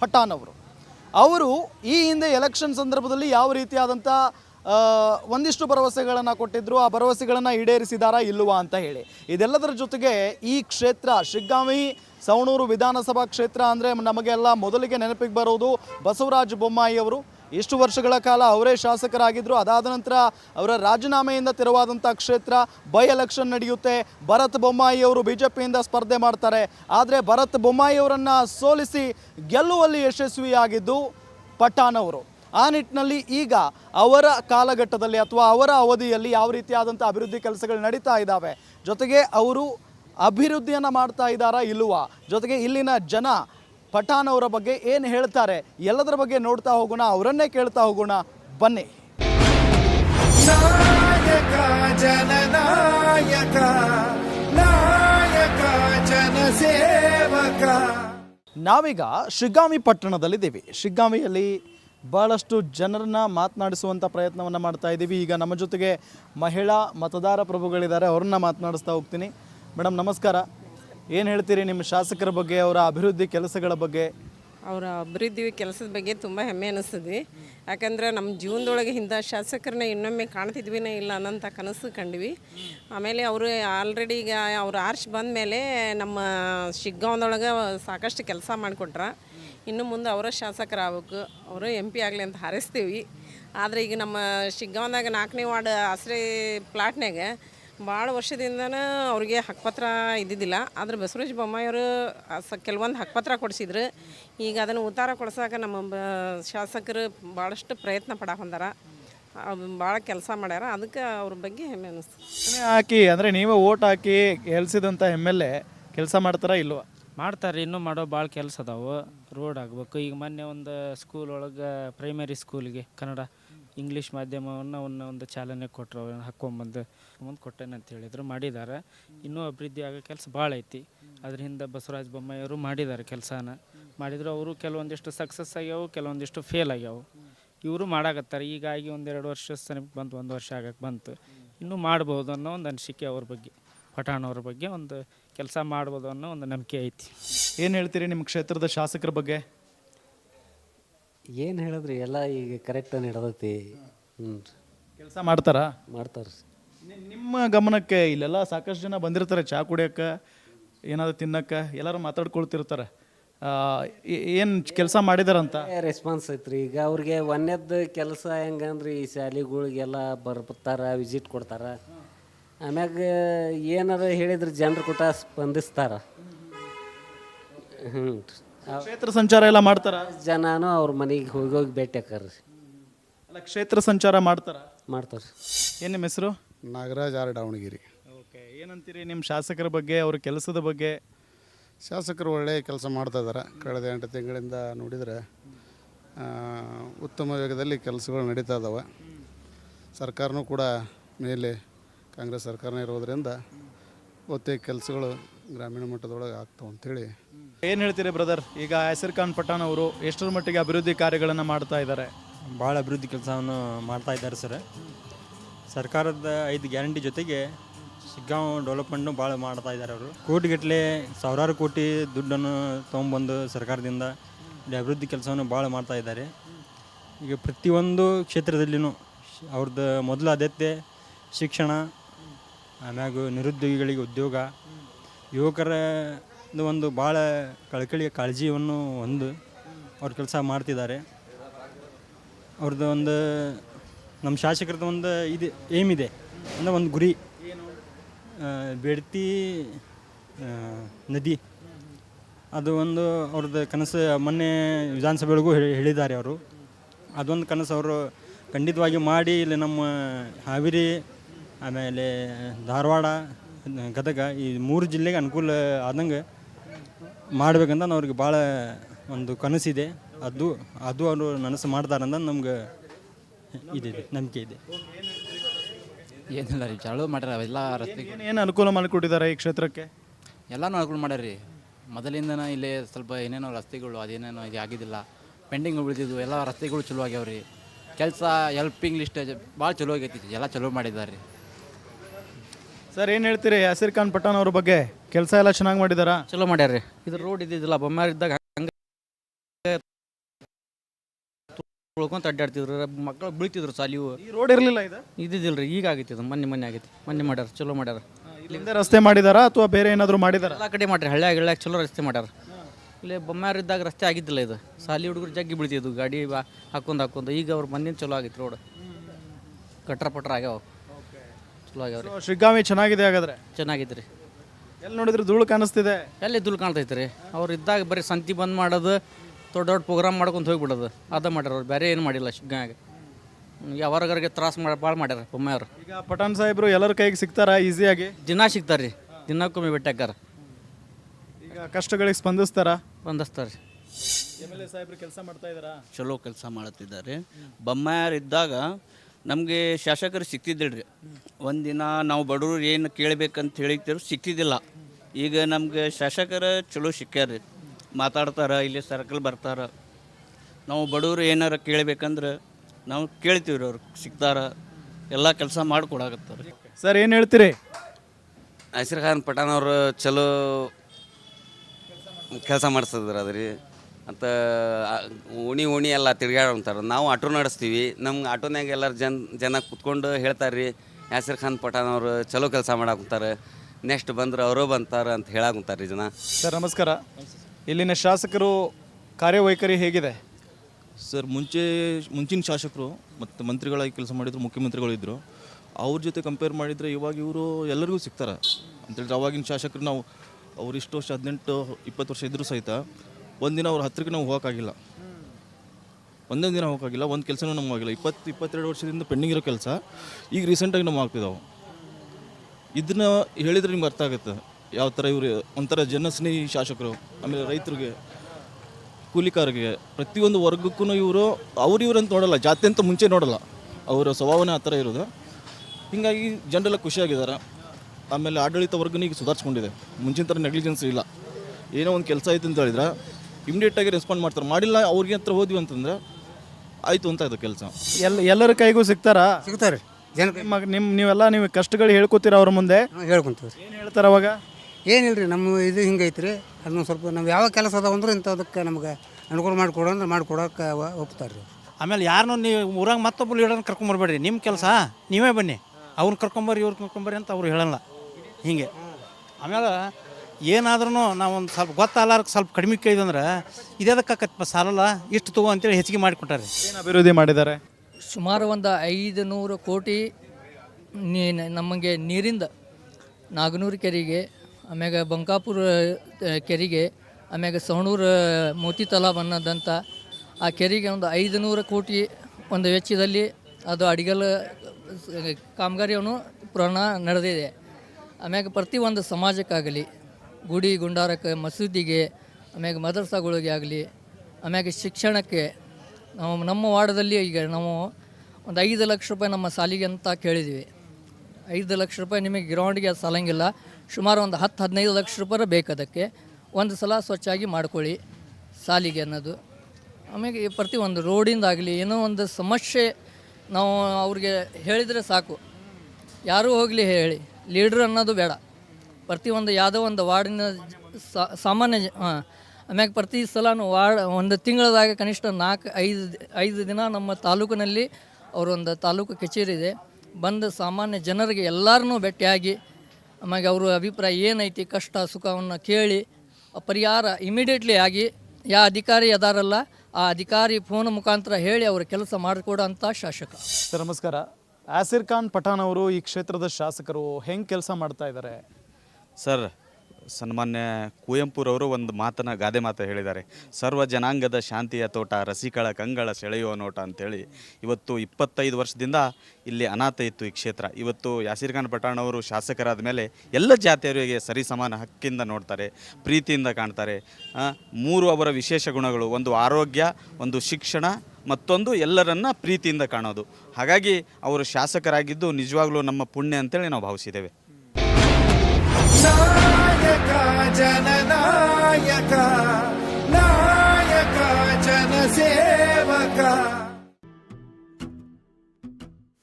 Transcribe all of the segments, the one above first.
ಪಠಾನ್ ಅವರು. ಅವರು ಈ ಹಿಂದೆ ಎಲೆಕ್ಷನ್ ಸಂದರ್ಭದಲ್ಲಿ ಯಾವ ರೀತಿಯಾದಂಥ ಒಂದಿಷ್ಟು ಭರವಸೆಗಳನ್ನು ಕೊಟ್ಟಿದ್ರು, ಆ ಭರವಸೆಗಳನ್ನು ಈಡೇರಿಸಿದಾರಾ ಇಲ್ಲವಾ ಅಂತ ಹೇಳಿ. ಇದೆಲ್ಲದರ ಜೊತೆಗೆ ಈ ಕ್ಷೇತ್ರ ಶಿಗ್ಗಾಂವಿ ಸವಣೂರು ವಿಧಾನಸಭಾ ಕ್ಷೇತ್ರ ಅಂದರೆ ನಮಗೆಲ್ಲ ಮೊದಲಿಗೆ ನೆನಪಿಗೆ ಬರೋದು ಬಸವರಾಜ ಬೊಮ್ಮಾಯಿ ಅವರು. ಇಷ್ಟು ವರ್ಷಗಳ ಕಾಲ ಅವರೇ ಶಾಸಕರಾಗಿದ್ದರು ಅದಾದ ನಂತರ ಅವರ ರಾಜೀನಾಮೆಯಿಂದ ತೆರವಾದಂಥ ಕ್ಷೇತ್ರ ಬೈ ಎಲೆಕ್ಷನ್ ನಡೆಯುತ್ತೆ. ಭರತ್ ಬೊಮ್ಮಾಯಿ ಅವರು ಬಿ ಜೆ ಪಿಯಿಂದ ಸ್ಪರ್ಧೆ ಮಾಡ್ತಾರೆ. ಆದರೆ ಭರತ್ ಬೊಮ್ಮಾಯಿ ಅವರನ್ನು ಸೋಲಿಸಿ ಗೆಲ್ಲುವಲ್ಲಿ ಯಶಸ್ವಿಯಾಗಿದ್ದು ಪಠಾಣ್ ಅವರು. ಆ ನಿಟ್ಟಿನಲ್ಲಿ ಈಗ ಅವರ ಕಾಲಘಟ್ಟದಲ್ಲಿ ಅಥವಾ ಅವರ ಅವಧಿಯಲ್ಲಿ ಯಾವ ರೀತಿಯಾದಂಥ ಅಭಿವೃದ್ಧಿ ಕೆಲಸಗಳು ನಡೀತಾ ಇದ್ದಾವೆ? ಜೊತೆಗೆ ಅವರು ಅಭಿವೃದ್ಧಿಯನ್ನು ಮಾಡ್ತಾ ಇದ್ದಾರಾ ಇಲ್ಲವಾ ಜೊತೆಗೆ ಇಲ್ಲಿನ ಜನ ಪಠಾಣ್ ಅವರ ಬಗ್ಗೆ ಏನು ಹೇಳ್ತಾರೆ ಎಲ್ಲದರ ಬಗ್ಗೆ ನೋಡ್ತಾ ಹೋಗೋಣ ಅವರನ್ನೇ ಕೇಳ್ತಾ ಹೋಗೋಣ ಬನ್ನಿ. ನಾಯಕ ಜನನಾಯಕ ನಾಯಕ ಜನಸೇವಕ. ನಾವೀಗ ಶಿಗ್ಗಾಂವಿ ಪಟ್ಟಣದಲ್ಲಿದ್ದೀವಿ. ಶಿಗ್ಗಾಂವಿಯಲ್ಲಿ ಭಾಳಷ್ಟು ಜನರನ್ನ ಮಾತನಾಡಿಸುವಂಥ ಪ್ರಯತ್ನವನ್ನು ಮಾಡ್ತಾ ಇದ್ದೀವಿ. ಈಗ ನಮ್ಮ ಜೊತೆಗೆ ಮಹಿಳಾ ಮತದಾರ ಪ್ರಭುಗಳಿದ್ದಾರೆ ಅವ್ರನ್ನ ಮಾತನಾಡಿಸ್ತಾ ಹೋಗ್ತೀನಿ. ಮೇಡಮ್ ನಮಸ್ಕಾರ. ಏನು ಹೇಳ್ತೀರಿ ನಿಮ್ಮ ಶಾಸಕರ ಬಗ್ಗೆ, ಅವರ ಅಭಿವೃದ್ಧಿ ಕೆಲಸಗಳ ಬಗ್ಗೆ? ಅವರ ಅಭಿವೃದ್ಧಿ ಕೆಲಸದ ಬಗ್ಗೆ ತುಂಬ ಹೆಮ್ಮೆ ಅನಿಸ್ತದೆ. ಯಾಕಂದ್ರೆ ನಮ್ಮ ಜೀವನದೊಳಗೆ ಇಂಥ ಶಾಸಕರನ್ನ ಇನ್ನೊಮ್ಮೆ ಕಾಣ್ತಿದ್ವಿನೇ ಇಲ್ಲ ಅನ್ನೋಂಥ ಕನಸು ಕಂಡ್ವಿ. ಆಮೇಲೆ ಅವರು ಆಲ್ರೆಡಿ ಈಗ ಅವ್ರು ಆರ್ಶ್ ಬಂದ ಮೇಲೆ ನಮ್ಮ ಶಿಗ್ಗಾಂವದೊಳಗೆ ಸಾಕಷ್ಟು ಕೆಲಸ ಮಾಡಿಕೊಟ್ರ. ಇನ್ನು ಮುಂದೆ ಅವರ ಶಾಸಕರಾಗಬೇಕು, ಅವರು ಎಂ ಪಿ ಆಗಲಿ ಅಂತ ಹಾರೈಸ್ತೀವಿ. ಆದರೆ ಈಗ ನಮ್ಮ ಶಿಗ್ಗಾಂವ್ದಾಗ ನಾಲ್ಕನೇ ವಾರ್ಡ್ ಆಶ್ರಯ ಪ್ಲಾಟ್ನಾಗ ಭಾಳ ವರ್ಷದಿಂದನೂ ಅವ್ರಿಗೆ ಹಕ್ಕಪತ್ರ ಇದ್ದಿದ್ದಿಲ್ಲ. ಆದ್ರೆ ಬಸವರಾಜ ಬೊಮ್ಮಾಯಿಯವರು ಸ ಕೆಲವೊಂದು ಹಕ್ಕಪತ್ರ ಕೊಡಿಸಿದ್ರು. ಈಗ ಅದನ್ನು ಉತ್ತಾರ ಕೊಡ್ಸೋಕೆ ನಮ್ಮ ಬ ಶಾಸಕರು ಭಾಳಷ್ಟು ಪ್ರಯತ್ನ ಪಡ ಹೊಂದಾರ. ಭಾಳ ಕೆಲಸ ಮಾಡ್ಯಾರ. ಅದಕ್ಕೆ ಅವ್ರ ಬಗ್ಗೆ ಹೆಮ್ಮೆ ಅನಿಸ್ತು. ಹಾಕಿ ಅಂದರೆ ನೀವೇ ಓಟ್ ಹಾಕಿ ಗೆಲ್ಸಿದಂಥ ಎಂ ಎಲ್ ಎ ಕೆಲಸ ಮಾಡ್ತಾರಾ ಇಲ್ವಾ? ಮಾಡ್ತಾರೆ ಇನ್ನೂ ಮಾಡೋ ಭಾಳ ಕೆಲಸ ಅದಾವು. ರೋಡ್ ಆಗಬೇಕು. ಈಗ ಮೊನ್ನೆ ಒಂದು ಸ್ಕೂಲ್ ಒಳಗೆ ಪ್ರೈಮರಿ ಸ್ಕೂಲಿಗೆ ಕನ್ನಡ. ಇಂಗ್ಲೀಷ್ ಮಾಧ್ಯಮವನ್ನು ಅವನ್ನ ಒಂದು ಚಾಲನೆ ಕೊಟ್ಟರು ಅವ್ರನ್ನ ಹಾಕ್ಕೊಂಬಂದು ಮುಂದೆ ಕೊಟ್ಟೇನೆ ಅಂತ ಹೇಳಿದರು, ಮಾಡಿದ್ದಾರೆ. ಇನ್ನೂ ಅಭಿವೃದ್ಧಿ ಆಗೋ ಕೆಲಸ ಭಾಳ ಐತಿ. ಅದರಿಂದ ಬಸವರಾಜ ಬೊಮ್ಮಾಯಿಯವರು ಮಾಡಿದ್ದಾರೆ ಕೆಲಸನ. ಮಾಡಿದ್ರು ಅವರು ಕೆಲವೊಂದಿಷ್ಟು ಸಕ್ಸಸ್ ಆಗ್ಯಾವು, ಕೆಲವೊಂದಿಷ್ಟು ಫೇಲ್ ಆಗ್ಯಾವು. ಇವರು ಮಾಡಾಕತ್ತಾರೆ. ಹೀಗಾಗಿ ಒಂದೆರಡು ವರ್ಷ ಸಮೀಪ ಬಂತು, ಒಂದು ವರ್ಷ ಆಗಕ್ಕೆ ಬಂತು. ಇನ್ನೂ ಮಾಡ್ಬೋದು ಅನ್ನೋ ಒಂದು ಅನಿಸಿಕೆ ಅವ್ರ ಬಗ್ಗೆ, ಪಠಾಣ ಅವ್ರ ಬಗ್ಗೆ ಒಂದು ಕೆಲಸ ಮಾಡ್ಬೋದು ಅನ್ನೋ ಒಂದು ನಂಬಿಕೆ ಐತಿ. ಏನು ಹೇಳ್ತೀರಿ ನಿಮ್ಮ ಕ್ಷೇತ್ರದ ಶಾಸಕರ ಬಗ್ಗೆ? ಏನು ಹೇಳಿದ್ರಿ? ಎಲ್ಲ ಈಗ ಕರೆಕ್ಟ್ ನಡೆದೈತಿ. ಹ್ಞೂ ಕೆಲಸ ಮಾಡ್ತಾರಾ? ಮಾಡ್ತಾರೆ ನಿ- ನಿಮ್ಮ ಗಮನಕ್ಕೆ ಇಲ್ಲೆಲ್ಲ ಸಾಕಷ್ಟು ಜನ ಬಂದಿರ್ತಾರೆ ಚಹಾ ಕುಡಿಯೋಕ್ಕೆ ಏನಾದ್ರು ತಿನ್ನಕ್ಕೆ ಎಲ್ಲರೂ ಮಾತಾಡ್ಕೊಳ್ತಿರ್ತಾರೆ. ಏನು ಕೆಲಸ ಮಾಡಿದಾರಂತ? ರೆಸ್ಪಾನ್ಸ್ ಐತ್ರಿ. ಈಗ ಅವ್ರಿಗೆ ಒಂದೇದ್ದು ಕೆಲಸ ಹೆಂಗಂದ್ರೆ? ಈ ಶಾಲೆಗಳಿಗೆಲ್ಲ ಬರ್ತಾರ ವಿಸಿಟ್ ಕೊಡ್ತಾರ. ಆಮ್ಯಾಗ ಏನಾರ ಹೇಳಿದ್ರೆ ಜನರು ಕೂಟ ಸ್ಪಂದಿಸ್ತಾರ. ಹ್ಞೂ ಕ್ಷೇತ್ರ ಸಂಚಾರ ಎಲ್ಲ ಮಾಡ್ತಾರ? ಜನಾನು ಅವ್ರ ಮನೆಗೆ ಹೋಗಿ ಹೋಗಿ ಭೇಟಿ ಹಾಕಾರ್ರಿ ಅಲ್ಲ ಕ್ಷೇತ್ರ ಸಂಚಾರ ಮಾಡ್ತಾರ? ಮಾಡ್ತಾರೆ ಏನು ನಿಮ್ಮ ಹೆಸರು? ನಾಗರಾಜ್ ಆರ್ ದಾವಣಗೆರೆ. ಓಕೆ ಏನಂತೀರಿ ನಿಮ್ಮ ಶಾಸಕರ ಬಗ್ಗೆ ಅವ್ರ ಕೆಲಸದ ಬಗ್ಗೆ? ಶಾಸಕರು ಒಳ್ಳೆಯ ಕೆಲಸ ಮಾಡ್ತಾ ಇದ್ದಾರೆ ಕಳೆದ ಎಂಟು ತಿಂಗಳಿಂದ ನೋಡಿದರೆ ಆ, ಉತ್ತಮ ವೇಗದಲ್ಲಿ ಕೆಲಸಗಳು ನಡೀತಾ ಇದ್ದಾವೆ ಸರ್ಕಾರನೂ ಕೂಡ ಮೇಲೆ ಕಾಂಗ್ರೆಸ್ ಸರ್ಕಾರನೇ ಇರೋದರಿಂದ ಒತ್ತೆ ಕೆಲಸಗಳು ಗ್ರಾಮೀಣ ಮಟ್ಟದೊಳಗೆ ಆಗ್ತಾವೆ ಅಂತೇಳಿ. ಏನು ಹೇಳ್ತೀರಿ ಬ್ರದರ್ ಈಗ ಹೆಸರ್ ಖಾನ್ ಪಠಾಣ್ ಅವರು ಎಷ್ಟರ ಮಟ್ಟಿಗೆ ಅಭಿವೃದ್ಧಿ ಕಾರ್ಯಗಳನ್ನು ಮಾಡ್ತಾ ಇದ್ದಾರೆ? ಭಾಳ ಅಭಿವೃದ್ಧಿ ಕೆಲಸವನ್ನು ಮಾಡ್ತಾ ಇದ್ದಾರೆ ಸರ್ ಸರ್ಕಾರದ ಐದು ಗ್ಯಾರಂಟಿ ಜೊತೆಗೆ ಶಿಗ್ಗಾಂವ್ ಡೆವಲಪ್ಮೆಂಟ್ನು ಭಾಳ ಮಾಡ್ತಾ ಇದ್ದಾರೆ ಅವರು. ಕೋಟಿಗಟ್ಟಲೆ ಸಾವಿರಾರು ಕೋಟಿ ದುಡ್ಡನ್ನು ತೊಗೊಂಬಂದು ಸರ್ಕಾರದಿಂದ ಇಲ್ಲಿ ಅಭಿವೃದ್ಧಿ ಕೆಲಸವನ್ನು ಭಾಳ ಮಾಡ್ತಾ ಇದ್ದಾರೆ. ಈಗ ಪ್ರತಿಯೊಂದು ಕ್ಷೇತ್ರದಲ್ಲಿಯೂ ಶ್- ಅವ್ರದ್ದು ಮೊದಲ ಆದ್ಯತೆ ಶಿಕ್ಷಣ ಆಮ್ಯಾಗ ನಿರುದ್ಯೋಗಿಗಳಿಗೆ ಉದ್ಯೋಗ ಯುವಕರ ಒಂದು ಭಾಳ ಕಳಕಳಿಯ ಕಾಳಜಿಯನ್ನು ಒಂದು ಅವ್ರ ಕೆಲಸ ಮಾಡ್ತಿದ್ದಾರೆ. ಅವ್ರದ್ದು ಒಂದು ನಮ್ಮ ಶಾಸಕರದ್ದು ಒಂದು ಇದು ಏಮ್ ಇದೆ ಅಂದರೆ ಒಂದು ಗುರಿ. ಬೆಡ್ತಿ ನದಿ. ಅದು ಒಂದು ಅವ್ರದ್ದು ಕನಸು ಮೊನ್ನೆ ವಿಧಾನಸಭೆಗಳಿಗೂ ಹೇಳಿ- ಹೇಳಿದ್ದಾರೆ ಅವರು. ಅದೊಂದು ಕನಸು ಅವರು ಖಂಡಿತವಾಗಿ ಮಾಡಿ ಇಲ್ಲಿ ನಮ್ಮ ಹಾವೇರಿ, ಆಮೇಲೆ ಧಾರವಾಡ ಗದಗ ಈ ಮೂರು ಜಿಲ್ಲೆಗೆ ಅನುಕೂಲ ಆದಂಗೆ ಮಾಡ್ಬೇಕಂತ ಅವ್ರಿಗೆ ಭಾಳ ಒಂದು ಕನಸಿದೆ. ಅದು ಅದು ಅವರು ನನಸು ಮಾಡ್ತಾರಂತ ನಮ್ಗೆ ಇದಿದೆ ನಂಬಿಕೆ ಇದೆ. ಏನಿಲ್ಲ ರೀ ಚಾಲು ಮಾಡ್ಯಾರ ಎಲ್ಲ ರಸ್ತೆ ಏನು ಏನು ಅನುಕೂಲ ಮಾಡಿಕೊಟ್ಟಿದ್ದಾರೆ ಈ ಕ್ಷೇತ್ರಕ್ಕೆ? ಎಲ್ಲನೂ ಅನುಕೂಲ ಮಾಡ್ಯಾರ ರೀ ಮೊದಲಿಂದನ ಇಲ್ಲಿ ಸ್ವಲ್ಪ ಏನೇನೋ ರಸ್ತೆಗಳು ಅದೇನೇನೋ ಇದು ಆಗಿದ್ದಿಲ್ಲ. ಪೆಂಡಿಂಗ್ ಉಳಿದಿದ್ದು ಎಲ್ಲ ರಸ್ತೆಗಳು ಚಲೋ ಆಗ್ಯಾವ ರೀ ಕೆಲಸ ಹೆಲ್ಪಿಂಗ್ ಲಿಸ್ಟ್ ಭಾಳ ಚಲೋ ಆಗೈತಿ ಎಲ್ಲ ಚಲೋ ಮಾಡಿದ್ದಾರೆ ರೀ ಸರ್ ಏನು ಹೇಳ್ತೀರಿ? ಹಸಿರ್ ಖಾನ್ ಪಠಾಣ್ ಅವ್ರ ಬಗ್ಗೆ ಕೆಲಸ ಎಲ್ಲ ಚೆನ್ನಾಗಿ ಮಾಡಿದಾರಾ? ಚಲೋ ಮಾಡ್ಯಾರ ಇದು ರೋಡ್ ಇದ್ದಿದ್ದಿಲ್ಲ ಹಂಗೆ ಉಳ್ಕೊಂತ ಅಡ್ಡಾಡ್ತಿದ್ರು ಮಕ್ಕಳು ಬೀಳ್ತಿದ್ರು ಸಾಲಿವು ಈ ರೋಡ್ ಇರಲಿಲ್ಲ ಇದು? ರೀ ಈಗ ಆಗೈತಿ ಇದು ಮೊನ್ನೆ ಮೊನ್ನೆ ಆಗೈತಿ ಮೊನ್ನೆ ಮಾಡ್ಯಾರ ಚಲೋ ಮಾಡ್ಯಾರ. ಇಲ್ಲಿಂದ ರಸ್ತೆ ಮಾಡಿದಾರಾ ಅಥವಾ ಬೇರೆ ಏನಾದರೂ ಮಾಡಿದಾರ? ಎಲ್ಲ ಕಡೆ ಮಾಡ್ರಿ ಹಳ್ಳ್ಯಾಗ ಹಳ್ಳ್ಯಾಗ ಚಲೋ ರಸ್ತೆ ಮಾಡ್ಯಾರ. ಇಲ್ಲಿ ಬೊಮ್ಮಾರ್ ಇದ್ದಾಗ ರಸ್ತೆ ಆಗಿದ್ದಿಲ್ಲ ಇದು. ಸಾಲಿ ಹುಡುಗರು ಜಗ್ಗಿ ಬೀಳ್ತಿದ್ವು ಗಾಡಿ ಹಾಕೊಂಡು ಹಾಕೊಂಡು. ಈಗ ಅವ್ರು ಮೊನ್ನೆ ಚಲೋ ಆಗಿತ್ತು ರೋಡ್ ಕಟ್ರ ಪಟ್ರ ಆಗ್ಯಾವ. ಚಲೋ ಆಗ್ಯಾವ ರೀ ಶಿಗ್ಗಾಂವಿ ಚೆನ್ನಾಗಿದೆ ಹಾಗಾದ್ರೆ? ಚೆನ್ನಾಗಿದ್ರಿ. ಎಲ್ಲಿ ನೋಡಿದ್ರೆ ಧೂಳು ಕಾಣಿಸ್ತಿದೆ. ಎಲ್ಲಿ ಧೂಳು ಕಾಣ್ತೈತೆ ರೀ? ಅವ್ರು ಇದ್ದಾಗ ಬರೀ ಸಂತಿ ಬಂದ್ ಮಾಡೋದು ದೊಡ್ಡ ದೊಡ್ಡ ಪ್ರೋಗ್ರಾಮ್ ಮಾಡ್ಕೊಂತ ಹೋಗ್ಬಿಡೋದು. ಅದ ಮಾಡ್ಯಾರ ಅವ್ರು ಬೇರೆ ಏನು ಮಾಡಿಲ್ಲ ಶಿಗ್ಗಾಗ ಯಾವಾಗ ತ್ರಾಸ ಮಾಡಿ ಭಾಳ ಮಾಡ್ಯಾರ ಬೊಮ್ಮೆಯವ್ರು ಈಗ ಪಠಾಣ್ ಸಾಹೇಬ್ರು ಎಲ್ಲರ ಕೈಗೆ ಸಿಗ್ತಾರ ಈಸಿಯಾಗಿ? ದಿನ ಸಿಗ್ತಾರೆ ರೀ ದಿನಕ್ಕೊಮ್ಮೆ ಭೇಟಿಯಾಗಾರ ಈಗ ಕಷ್ಟಗಳಿಗೆ ಸ್ಪಂದಿಸ್ತಾರ? ಬಂದಸ್ತಾರೆ ರೀ. ಎಂ ಎಲ್ ಎ ಸಾಹೇಬ್ರು ಕೆಲಸ ಮಾಡ್ತಾ ಇದ್ದಾರಾ? ಚಲೋ ಕೆಲಸ ಮಾಡುತ್ತಿದ್ದಾರೆ ಬೊಮ್ಮಾಯರ್ ಇದ್ದಾಗ ನಮಗೆ ಶಾಸಕರು ಸಿಗ್ತಿದ್ದಿಲ್ಲ ರೀ ಒಂದಿನ ನಾವು ಬಡವ್ರು ಏನು ಕೇಳಬೇಕಂತ ಹೇಳಿದ್ರು ಸಿಕ್ತಿದ್ದಿಲ್ಲ. ಈಗ ನಮ್ಗೆ ಶಾಸಕರು ಚಲೋ ಸಿಕ್ಕ್ಯಾರ ರೀ ಮಾತಾಡ್ತಾರೆ ಇಲ್ಲಿ ಸರ್ಕಲ್ ಬರ್ತಾರೆ. ನಾವು ಬಡವರು ಏನಾರ ಕೇಳಬೇಕಂದ್ರೆ ನಾವು ಕೇಳ್ತೀವಿ ರೀ ಅವ್ರು ಸಿಗ್ತಾರ ಎಲ್ಲ ಕೆಲಸ ಮಾಡಿಕೊಡಾಗತ್ತಾರೆ ಸರ್ ಏನು ಹೇಳ್ತೀರಿ? ಹಸಿರು ಖಾನ್ ಪಠಾಣ್ ಅವರು ಚಲೋ ಕೆಲಸ ಮಾಡಿಸಿದ್ರು ಅದು ಮತ್ತು ಓಣಿ ಓಣಿ ಎಲ್ಲ ತಿರ್ಗಾಡ್ತಾರೆ ನಾವು ಆಟೋ ನಡೆಸ್ತೀವಿ. ನಮ್ಗೆ ಆಟೋನಾಗ ಎಲ್ಲರೂ ಜನ ಜನ ಕುತ್ಕೊಂಡು ಹೇಳ್ತಾರೆ ರೀ ಯಾಸಿರ್ ಖಾನ್ ಪಠಾಣ್ ಅವರು ಚಲೋ ಕೆಲಸ ಮಾಡಾಕುಂತಾರೆ ನೆಕ್ಸ್ಟ್ ಬಂದ್ರೆ ಅವರು ಬಂತಾರೆ ಅಂತ ಹೇಳಾಕುಂತಾರೆ ರೀ ಜನ. ಸರ್ ನಮಸ್ಕಾರ. ಇಲ್ಲಿನ ಶಾಸಕರು ಕಾರ್ಯವೈಖರಿ ಹೇಗಿದೆ? ಸರ್ ಮುಂಚೆ ಮುಂಚಿನ ಶಾಸಕರು ಮತ್ತು ಮಂತ್ರಿಗಳಾಗಿ ಕೆಲಸ ಮಾಡಿದ್ರು ಮುಖ್ಯಮಂತ್ರಿಗಳು ಇದ್ದರು ಅವ್ರ ಜೊತೆ ಕಂಪೇರ್ ಮಾಡಿದರೆ ಇವಾಗ ಇವರು ಎಲ್ಲರಿಗೂ ಸಿಗ್ತಾರೆ. ಅಂತೇಳಿದ್ರೆ ಅವಾಗಿನ ಶಾಸಕರು ನಾವು ಅವ್ರು ಇಷ್ಟು ವರ್ಷ ಹದಿನೆಂಟು ಇಪ್ಪತ್ತು ವರ್ಷ ಇದ್ದರೂ ಸಹಿತ ಒಂದಿನ ಅವ್ರ ಹತ್ತಿರಕ್ಕೆ ನಾವು ಹೋಗೋಕ್ಕಾಗಿಲ್ಲ. ಒಂದೇ ದಿನ ಹೋಗೋಕ್ಕಾಗಿಲ್ಲ, ಒಂದು ಕೆಲಸನೂ ನಮ್ಗೆ ಆಗಿಲ್ಲ. ಇಪ್ಪತ್ತು, ಇಪ್ಪತ್ತೆರಡು ವರ್ಷದಿಂದ ಪೆಂಡಿಂಗ್ ಇರೋ ಕೆಲಸ, ಈಗ ರೀಸೆಂಟಾಗಿ ನಮ್ಗೆ ಆಗ್ತಿದ್ದಾವೆ ಇದನ್ನ ಹೇಳಿದ್ರೆ ನಿಮ್ಗೆ ಅರ್ಥ ಆಗುತ್ತೆ. ಯಾವ ಥರ ಇವರು, ಒಂಥರ ಜನಸ್ನೇಹಿ ಶಾಸಕರು, ಆಮೇಲೆ ರೈತರಿಗೆ ಕೂಲಿಕಾರರಿಗೆ ಪ್ರತಿಯೊಂದು ವರ್ಗಕ್ಕೂ ಇವರು, ಅವ್ರು ಇವ್ರು ಅಂತ ನೋಡಲ್ಲ, ಜಾತಿ ಅಂತ ಮುಂಚೆ ನೋಡಲ್ಲ. ಅವರ ಸ್ವಭಾವನೆ ಆ ಥರ ಇರೋದು. ಹೀಗಾಗಿ ಜನರೆಲ್ಲ ಖುಷಿಯಾಗಿದ್ದಾರೆ ಆಮೇಲೆ ಆಡಳಿತ ವರ್ಗನೂ ಈಗ ಸುಧಾರಿಸ್ಕೊಂಡಿದೆ. ಮುಂಚಿನ ಥರ ನೆಗ್ಲಿಜೆನ್ಸ್ ಇಲ್ಲ. ಏನೋ ಒಂದು ಕೆಲಸ ಆಯ್ತು ಅಂತ ಹೇಳಿದ್ರೆ ಇಮಿಡಿಯೇಟಾಗಿ ರೆಸ್ಪಾಂಡ್ ಮಾಡ್ತಾರೆ. ಮಾಡಿಲ್ಲ ಅವ್ರಿಗೆ ಹತ್ರ ಹೋದ್ವಿ ಅಂತಂದ್ರೆ ಆಯಿತು ಅಂತ ಇದು ಕೆಲಸ. ಎಲ್ಲ ಎಲ್ಲರ ಕೈಗೂ ಸಿಗ್ತಾರಾ? ಸಿಗ್ತಾರೆ. ಜನ ನಿಮ್ಮ ನಿಮ್ಮ ನೀವೆಲ್ಲ ನೀವು ಕಷ್ಟಗಳು ಹೇಳ್ಕೊತೀರ ಅವ್ರ ಮುಂದೆ? ಹೇಳ್ಕೊಂತೀವಿ ಏನು ಹೇಳ್ತಾರೆ ಅವಾಗ? ಏನಿಲ್ಲ ರೀ ನಮ್ಮ ಇದು ಹಿಂಗೈತೆ ರೀ ಅದನ್ನ ಸ್ವಲ್ಪ ನಾವು ಯಾವ ಕೆಲಸ ಅದಾವ ಅಂದ್ರೆ ಇಂಥದಕ್ಕೆ ನಮ್ಗೆ ಅನುಕೂಲ ಮಾಡಿಕೊಡು ಅಂದ್ರೆ ಮಾಡಿಕೊಡೋಕೆ ಒಪ್ತಾರೆ ರೀ ಆಮೇಲೆ ಯಾರನ್ನೂ ನೀವು ಊರಾಗ ಮತ್ತೊಬ್ಬರು ಲೀಡರ್ನ ಕರ್ಕೊಂಬರ್ಬೇಡ್ರಿ ನಿಮ್ಮ ಕೆಲಸ ನೀವೇ ಬನ್ನಿ. ಅವ್ರನ್ನ ಕರ್ಕೊಂಬರ್ರಿ ಇವ್ರು ಕರ್ಕೊಂಬರ್ರಿ ಅಂತ ಅವ್ರು ಹೇಳಲ್ಲ. ಹೀಗೆ. ಆಮೇಲೆ ಏನಾದ್ರೂ ನಾವು ಒಂದು ಸ್ವಲ್ಪ ಗೊತ್ತಲ್ಲಾರಕ್ಕೆ ಸ್ವಲ್ಪ ಕಡಿಮೆ ಕೇಳಿದಂದ್ರೆ ಇದೇದಕ್ಕಾಕತ್ತಪ್ಪ ಸಾಲಲ್ಲ ಇಷ್ಟು ತಗೋ ಅಂತೇಳಿ ಹೆಚ್ಚಿಗೆ ಮಾಡಿಕೊಟ್ಟಾರೆ ಏನು ಅಭಿವೃದ್ಧಿ ಮಾಡಿದ್ದಾರೆ ಸುಮಾರು ಒಂದು ಐದು ನೂರು ಕೋಟಿ ನೀ ನಮಗೆ ನೀರಿಂದ ನಾಗನೂರು ಕೆರೆಗೆ ಆಮ್ಯಾಗ ಬಂಕಾಪುರ ಆ, ಕೆರೆಗೆ ಆಮ್ಯಾಗ ಸವಣೂರು ಮೋತಿ ತಲಾಬ್ ಅನ್ನೋದಂಥ ಆ ಕೆರೆಗೆ ಒಂದು ಐದು ನೂರು ಕೋಟಿ ಒಂದು ವೆಚ್ಚದಲ್ಲಿ ಅದು ಅಡಿಗಲ್ ಕಾಮಗಾರಿಯನ್ನು ಪುರಾಣ ನಡೆದಿದೆ. ಆಮ್ಯಾಗ ಪ್ರತಿ ಒಂದು ಸಮಾಜಕ್ಕಾಗಲಿ ಗುಡಿ ಗುಂಡಾರಕ್ಕೆ ಮಸೂದಿಗೆ, ಆಮ್ಯಾಗ ಮದರ್ಸಾಗಳಿಗೆ ಆಗಲಿ, ಆಮ್ಯಾಗ ಶಿಕ್ಷಣಕ್ಕೆ ನಾವು ನಮ್ಮ ವಾರ್ಡದಲ್ಲಿ ಈಗ ನಾವು ಒಂದು ಐದು ಲಕ್ಷ ರೂಪಾಯಿ ನಮ್ಮ ಸಾಲಿಗೆ ಅಂತ ಕೇಳಿದ್ವಿ ಐದು ಲಕ್ಷ ರೂಪಾಯಿ ನಿಮಗೆ ಗ್ರೌಂಡ್ಗೆ ಅದು ಸಾಲಂಗಿಲ್ಲ. ಸುಮಾರು ಒಂದು ಹತ್ತು, ಹದಿನೈದು ಲಕ್ಷ ರೂಪಾಯಿ ಬೇಕು ಅದಕ್ಕೆ. ಒಂದು ಸಲ ಸ್ವಚ್ಛಾಗಿ ಮಾಡ್ಕೊಳ್ಳಿ ಸಾಲಿಗೆ ಅನ್ನೋದು. ಆಮೇಲೆ ಪ್ರತಿ ಒಂದು ರೋಡಿಂದಾಗಲಿ ಏನೋ ಒಂದು ಸಮಸ್ಯೆ ನಾವು ಅವ್ರಿಗೆ ಹೇಳಿದರೆ ಸಾಕು. ಯಾರೂ ಹೋಗಲಿ ಹೇಳಿ. ಲೀಡ್ರ್ ಅನ್ನೋದು ಬೇಡ. ಪ್ರತಿ ಒಂದು ಯಾವುದೋ ಒಂದು ವಾರ್ಡಿನ ಸಾಮಾನ್ಯ ಹಾಂ. ಆಮ್ಯಾಗ ಪ್ರತಿ ಸಲನೂ ವಾರ್ಡ್, ಒಂದು ತಿಂಗಳದಾಗ ಕನಿಷ್ಠ ನಾಲ್ಕು, ಐದು ಐದು ದಿನ ನಮ್ಮ ತಾಲೂಕಿನಲ್ಲಿ ಅವರೊಂದು ತಾಲೂಕು ಕಚೇರಿ ಇದೆ. ಬಂದು ಸಾಮಾನ್ಯ ಜನರಿಗೆ ಎಲ್ಲರನ್ನೂ ಭೇಟಿಯಾಗಿ ಆಮ್ಯಾಗ ಅವರು ಅಭಿಪ್ರಾಯ ಏನೈತಿ, ಕಷ್ಟ, ಸುಖವನ್ನು ಕೇಳಿ, ಪರಿಹಾರ ಇಮಿಡಿಯೇಟ್ಲಿ ಆಗಿ ಯಾ ಅಧಿಕಾರಿ ಅದಾರಲ್ಲ, ಆ ಅಧಿಕಾರಿ ಫೋನ್ ಮುಖಾಂತರ ಹೇಳಿ ಅವರು ಕೆಲಸ ಮಾಡಿಕೊಡೋ ಅಂಥ ಶಾಸಕ. ಸರ್, ನಮಸ್ಕಾರ. ಆಸಿರ್ ಖಾನ್ ಪಠಾಣ್ ಅವರು ಈ ಕ್ಷೇತ್ರದ ಶಾಸಕರು ಹೆಂಗೆ ಕೆಲಸ ಮಾಡ್ತಾ ಇದ್ದಾರೆ ಸರ್, ಸನ್ಮಾನ್ಯ ಕುವೆಂಪುರವರು ಒಂದು ಮಾತನ್ನ, ಗಾದೆ ಮಾತು ಹೇಳಿದ್ದಾರೆ. ಸರ್ವ ಜನಾಂಗದ ಶಾಂತಿಯ ತೋಟ, ರಸಿಕಳ ಕಂಗಳ ಸೆಳೆಯುವ ನೋಟ ಅಂತೇಳಿ ಇವತ್ತು ಇಪ್ಪತ್ತೈದು ವರ್ಷದಿಂದ ಇಲ್ಲಿ ಅನಾಥ ಇತ್ತು ಈ ಕ್ಷೇತ್ರ. ಇವತ್ತು ಯಾಸಿರ್ ಖಾನ್ ಪಠಾಣ್ ಅವರು ಶಾಸಕರಾದ ಮೇಲೆ ಎಲ್ಲ ಜಾತಿಯವರಿಗೆ ಸರಿ ಸಮಾನ ಹಕ್ಕಿಂದ ನೋಡ್ತಾರೆ, ಪ್ರೀತಿಯಿಂದ ಕಾಣ್ತಾರೆ. ಮೂರು ಅವರ ವಿಶೇಷ ಗುಣಗಳು, ಒಂದು ಆರೋಗ್ಯ, ಒಂದು ಶಿಕ್ಷಣ, ಮತ್ತೊಂದು ಎಲ್ಲರನ್ನ ಪ್ರೀತಿಯಿಂದ ಕಾಣೋದು. ಹಾಗಾಗಿ ಅವರು ಶಾಸಕರಾಗಿದ್ದು ನಿಜವಾಗ್ಲೂ ನಮ್ಮ ಪುಣ್ಯ ಅಂತೇಳಿ ನಾವು ಭಾವಿಸಿದ್ದೇವೆ. ನಾಯಕ ಜನನಾಯಕ ನಾಯಕ ಜನಸೇವಕ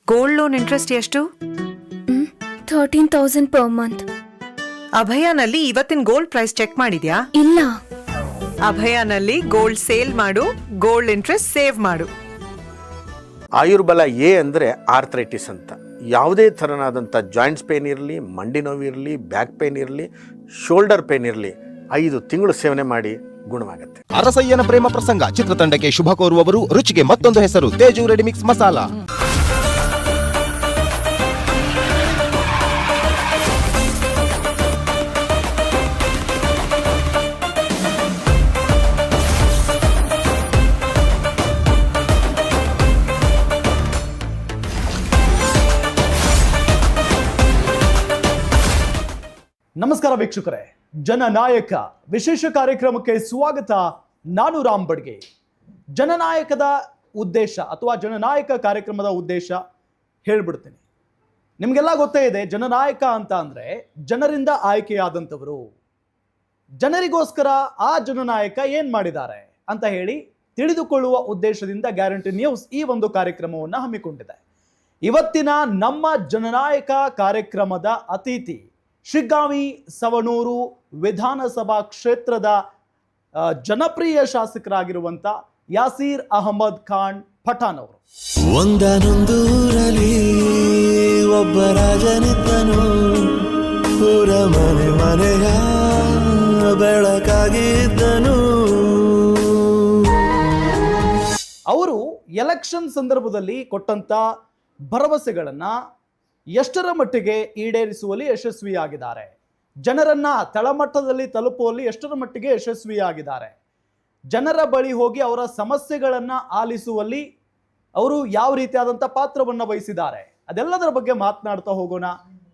ಗೋಲ್ಡ್ ಲೋನ್ ಇಂಟ್ರೆಸ್ಟ್ ಎಷ್ಟು? ಥರ್ಟೀನ್ ತೌಸಂಡ್ ಪರ್ ಮಂತ್ ಅಭಯನಲ್ಲಿ ಇವತ್ತಿನ ಗೋಲ್ಡ್ ಪ್ರೈಸ್ ಚೆಕ್ ಮಾಡಿದ್ಯಾ? ಇಲ್ಲ. ಅಭಯನಲ್ಲಿ ಗೋಲ್ಡ್ ಸೇಲ್ ಮಾಡು ಗೋಲ್ಡ್ ಇಂಟ್ರೆಸ್ಟ್ ಸೇವ್ ಮಾಡು. ಆಯುರ್ಬಲ ಎ ಅಂದರೆ ಆರ್ಥ್ರೈಟಿಸ್ ಅಂತ. ಯಾವುದೇ ಥರನಾದಂಥ ಜಾಯಿಂಟ್ಸ್ ಪೇನ್ ಇರಲಿ, ಮಂಡಿ ನೋವು ಇರಲಿ, ಬ್ಯಾಕ್ ಪೇನ್ ಇರಲಿ, ಶೋಲ್ಡರ್ ಪೇನ್ ಇರಲಿ, ಐದು ತಿಂಗಳು ಸೇವನೆ ಮಾಡಿ ಗುಣವಾಗುತ್ತೆ. ಅರಸಯ್ಯನ ಪ್ರೇಮ ಪ್ರಸಂಗ ಚಿತ್ರತಂಡಕ್ಕೆ ಶುಭ ಕೋರುವವರು, ರುಚಿಗೆ ಮತ್ತೊಂದು ಹೆಸರು, ತೇಜು ರೆಡಿಮಿಕ್ಸ್ ಮಸಾಲ. ನಮಸ್ಕಾರ ವೀಕ್ಷಕರೇ. ಜನನಾಯಕ ವಿಶೇಷ ಕಾರ್ಯಕ್ರಮಕ್ಕೆ ಸ್ವಾಗತ ನಾನು ರಾಮ್ ಬಡ್ಗೆ. ಜನನಾಯಕದ ಉದ್ದೇಶ ಅಥವಾ ಜನನಾಯಕ ಕಾರ್ಯಕ್ರಮದ ಉದ್ದೇಶ ಹೇಳ್ಬಿಡ್ತೀನಿ. ನಿಮಗೆಲ್ಲ ಗೊತ್ತೇ ಇದೆ, ಜನನಾಯಕ ಅಂತ ಅಂದರೆ ಜನರಿಂದ ಆಯ್ಕೆಯಾದಂಥವರು. ಜನರಿಗೋಸ್ಕರ ಆ ಜನನಾಯಕ ಏನು ಮಾಡಿದ್ದಾರೆ ಅಂತ ಹೇಳಿ ತಿಳಿದುಕೊಳ್ಳುವ ಉದ್ದೇಶದಿಂದ ಗ್ಯಾರಂಟಿ ನ್ಯೂಸ್ ಈ ಒಂದು ಕಾರ್ಯಕ್ರಮವನ್ನು ಹಮ್ಮಿಕೊಂಡಿದೆ. ಇವತ್ತಿನ ನಮ್ಮ ಜನನಾಯಕ ಕಾರ್ಯಕ್ರಮದ ಅತಿಥಿ ಶಿಗ್ಗಾವಿ ಸವಣೂರು ವಿಧಾನಸಭಾ ಕ್ಷೇತ್ರದ ಜನಪ್ರಿಯ ಶಾಸಕರಾಗಿರುವಂಥ ಯಾಸೀರ್ ಅಹಮದ್ ಖಾನ್ ಪಠಾನ್ ಅವರು. ಒಂದನೊಂದೂರಲ್ಲಿ ಒಬ್ಬ ರಾಜನಿದ್ದನು. ಊರ ಮನೆ ಮನೆಯ ಬೆಳಕಾಗಿದ್ದನು ಅವರು ಎಲೆಕ್ಷನ್ ಸಂದರ್ಭದಲ್ಲಿ ಕೊಟ್ಟಂತ ಭರವಸೆಗಳನ್ನ ಎಷ್ಟರ ಮಟ್ಟಿಗೆ ಈಡೇರಿಸುವಲ್ಲಿ ಯಶಸ್ವಿಯಾಗಿದ್ದಾರೆ? ಜನರನ್ನ ತಳಮಟ್ಟದಲ್ಲಿ ತಲುಪುವಲ್ಲಿ ಎಷ್ಟರ ಮಟ್ಟಿಗೆ ಯಶಸ್ವಿಯಾಗಿದ್ದಾರೆ? ಜನರ ಬಳಿ ಹೋಗಿ ಅವರ ಸಮಸ್ಯೆಗಳನ್ನು ಆಲಿಸುವಲ್ಲಿ ಅವರು ಯಾವ ರೀತಿಯಾದಂಥ ಪಾತ್ರವನ್ನು ವಹಿಸಿದ್ದಾರೆ? ಅದೆಲ್ಲದರ ಬಗ್ಗೆ ಮಾತನಾಡ್ತಾ ಹೋಗೋಣ.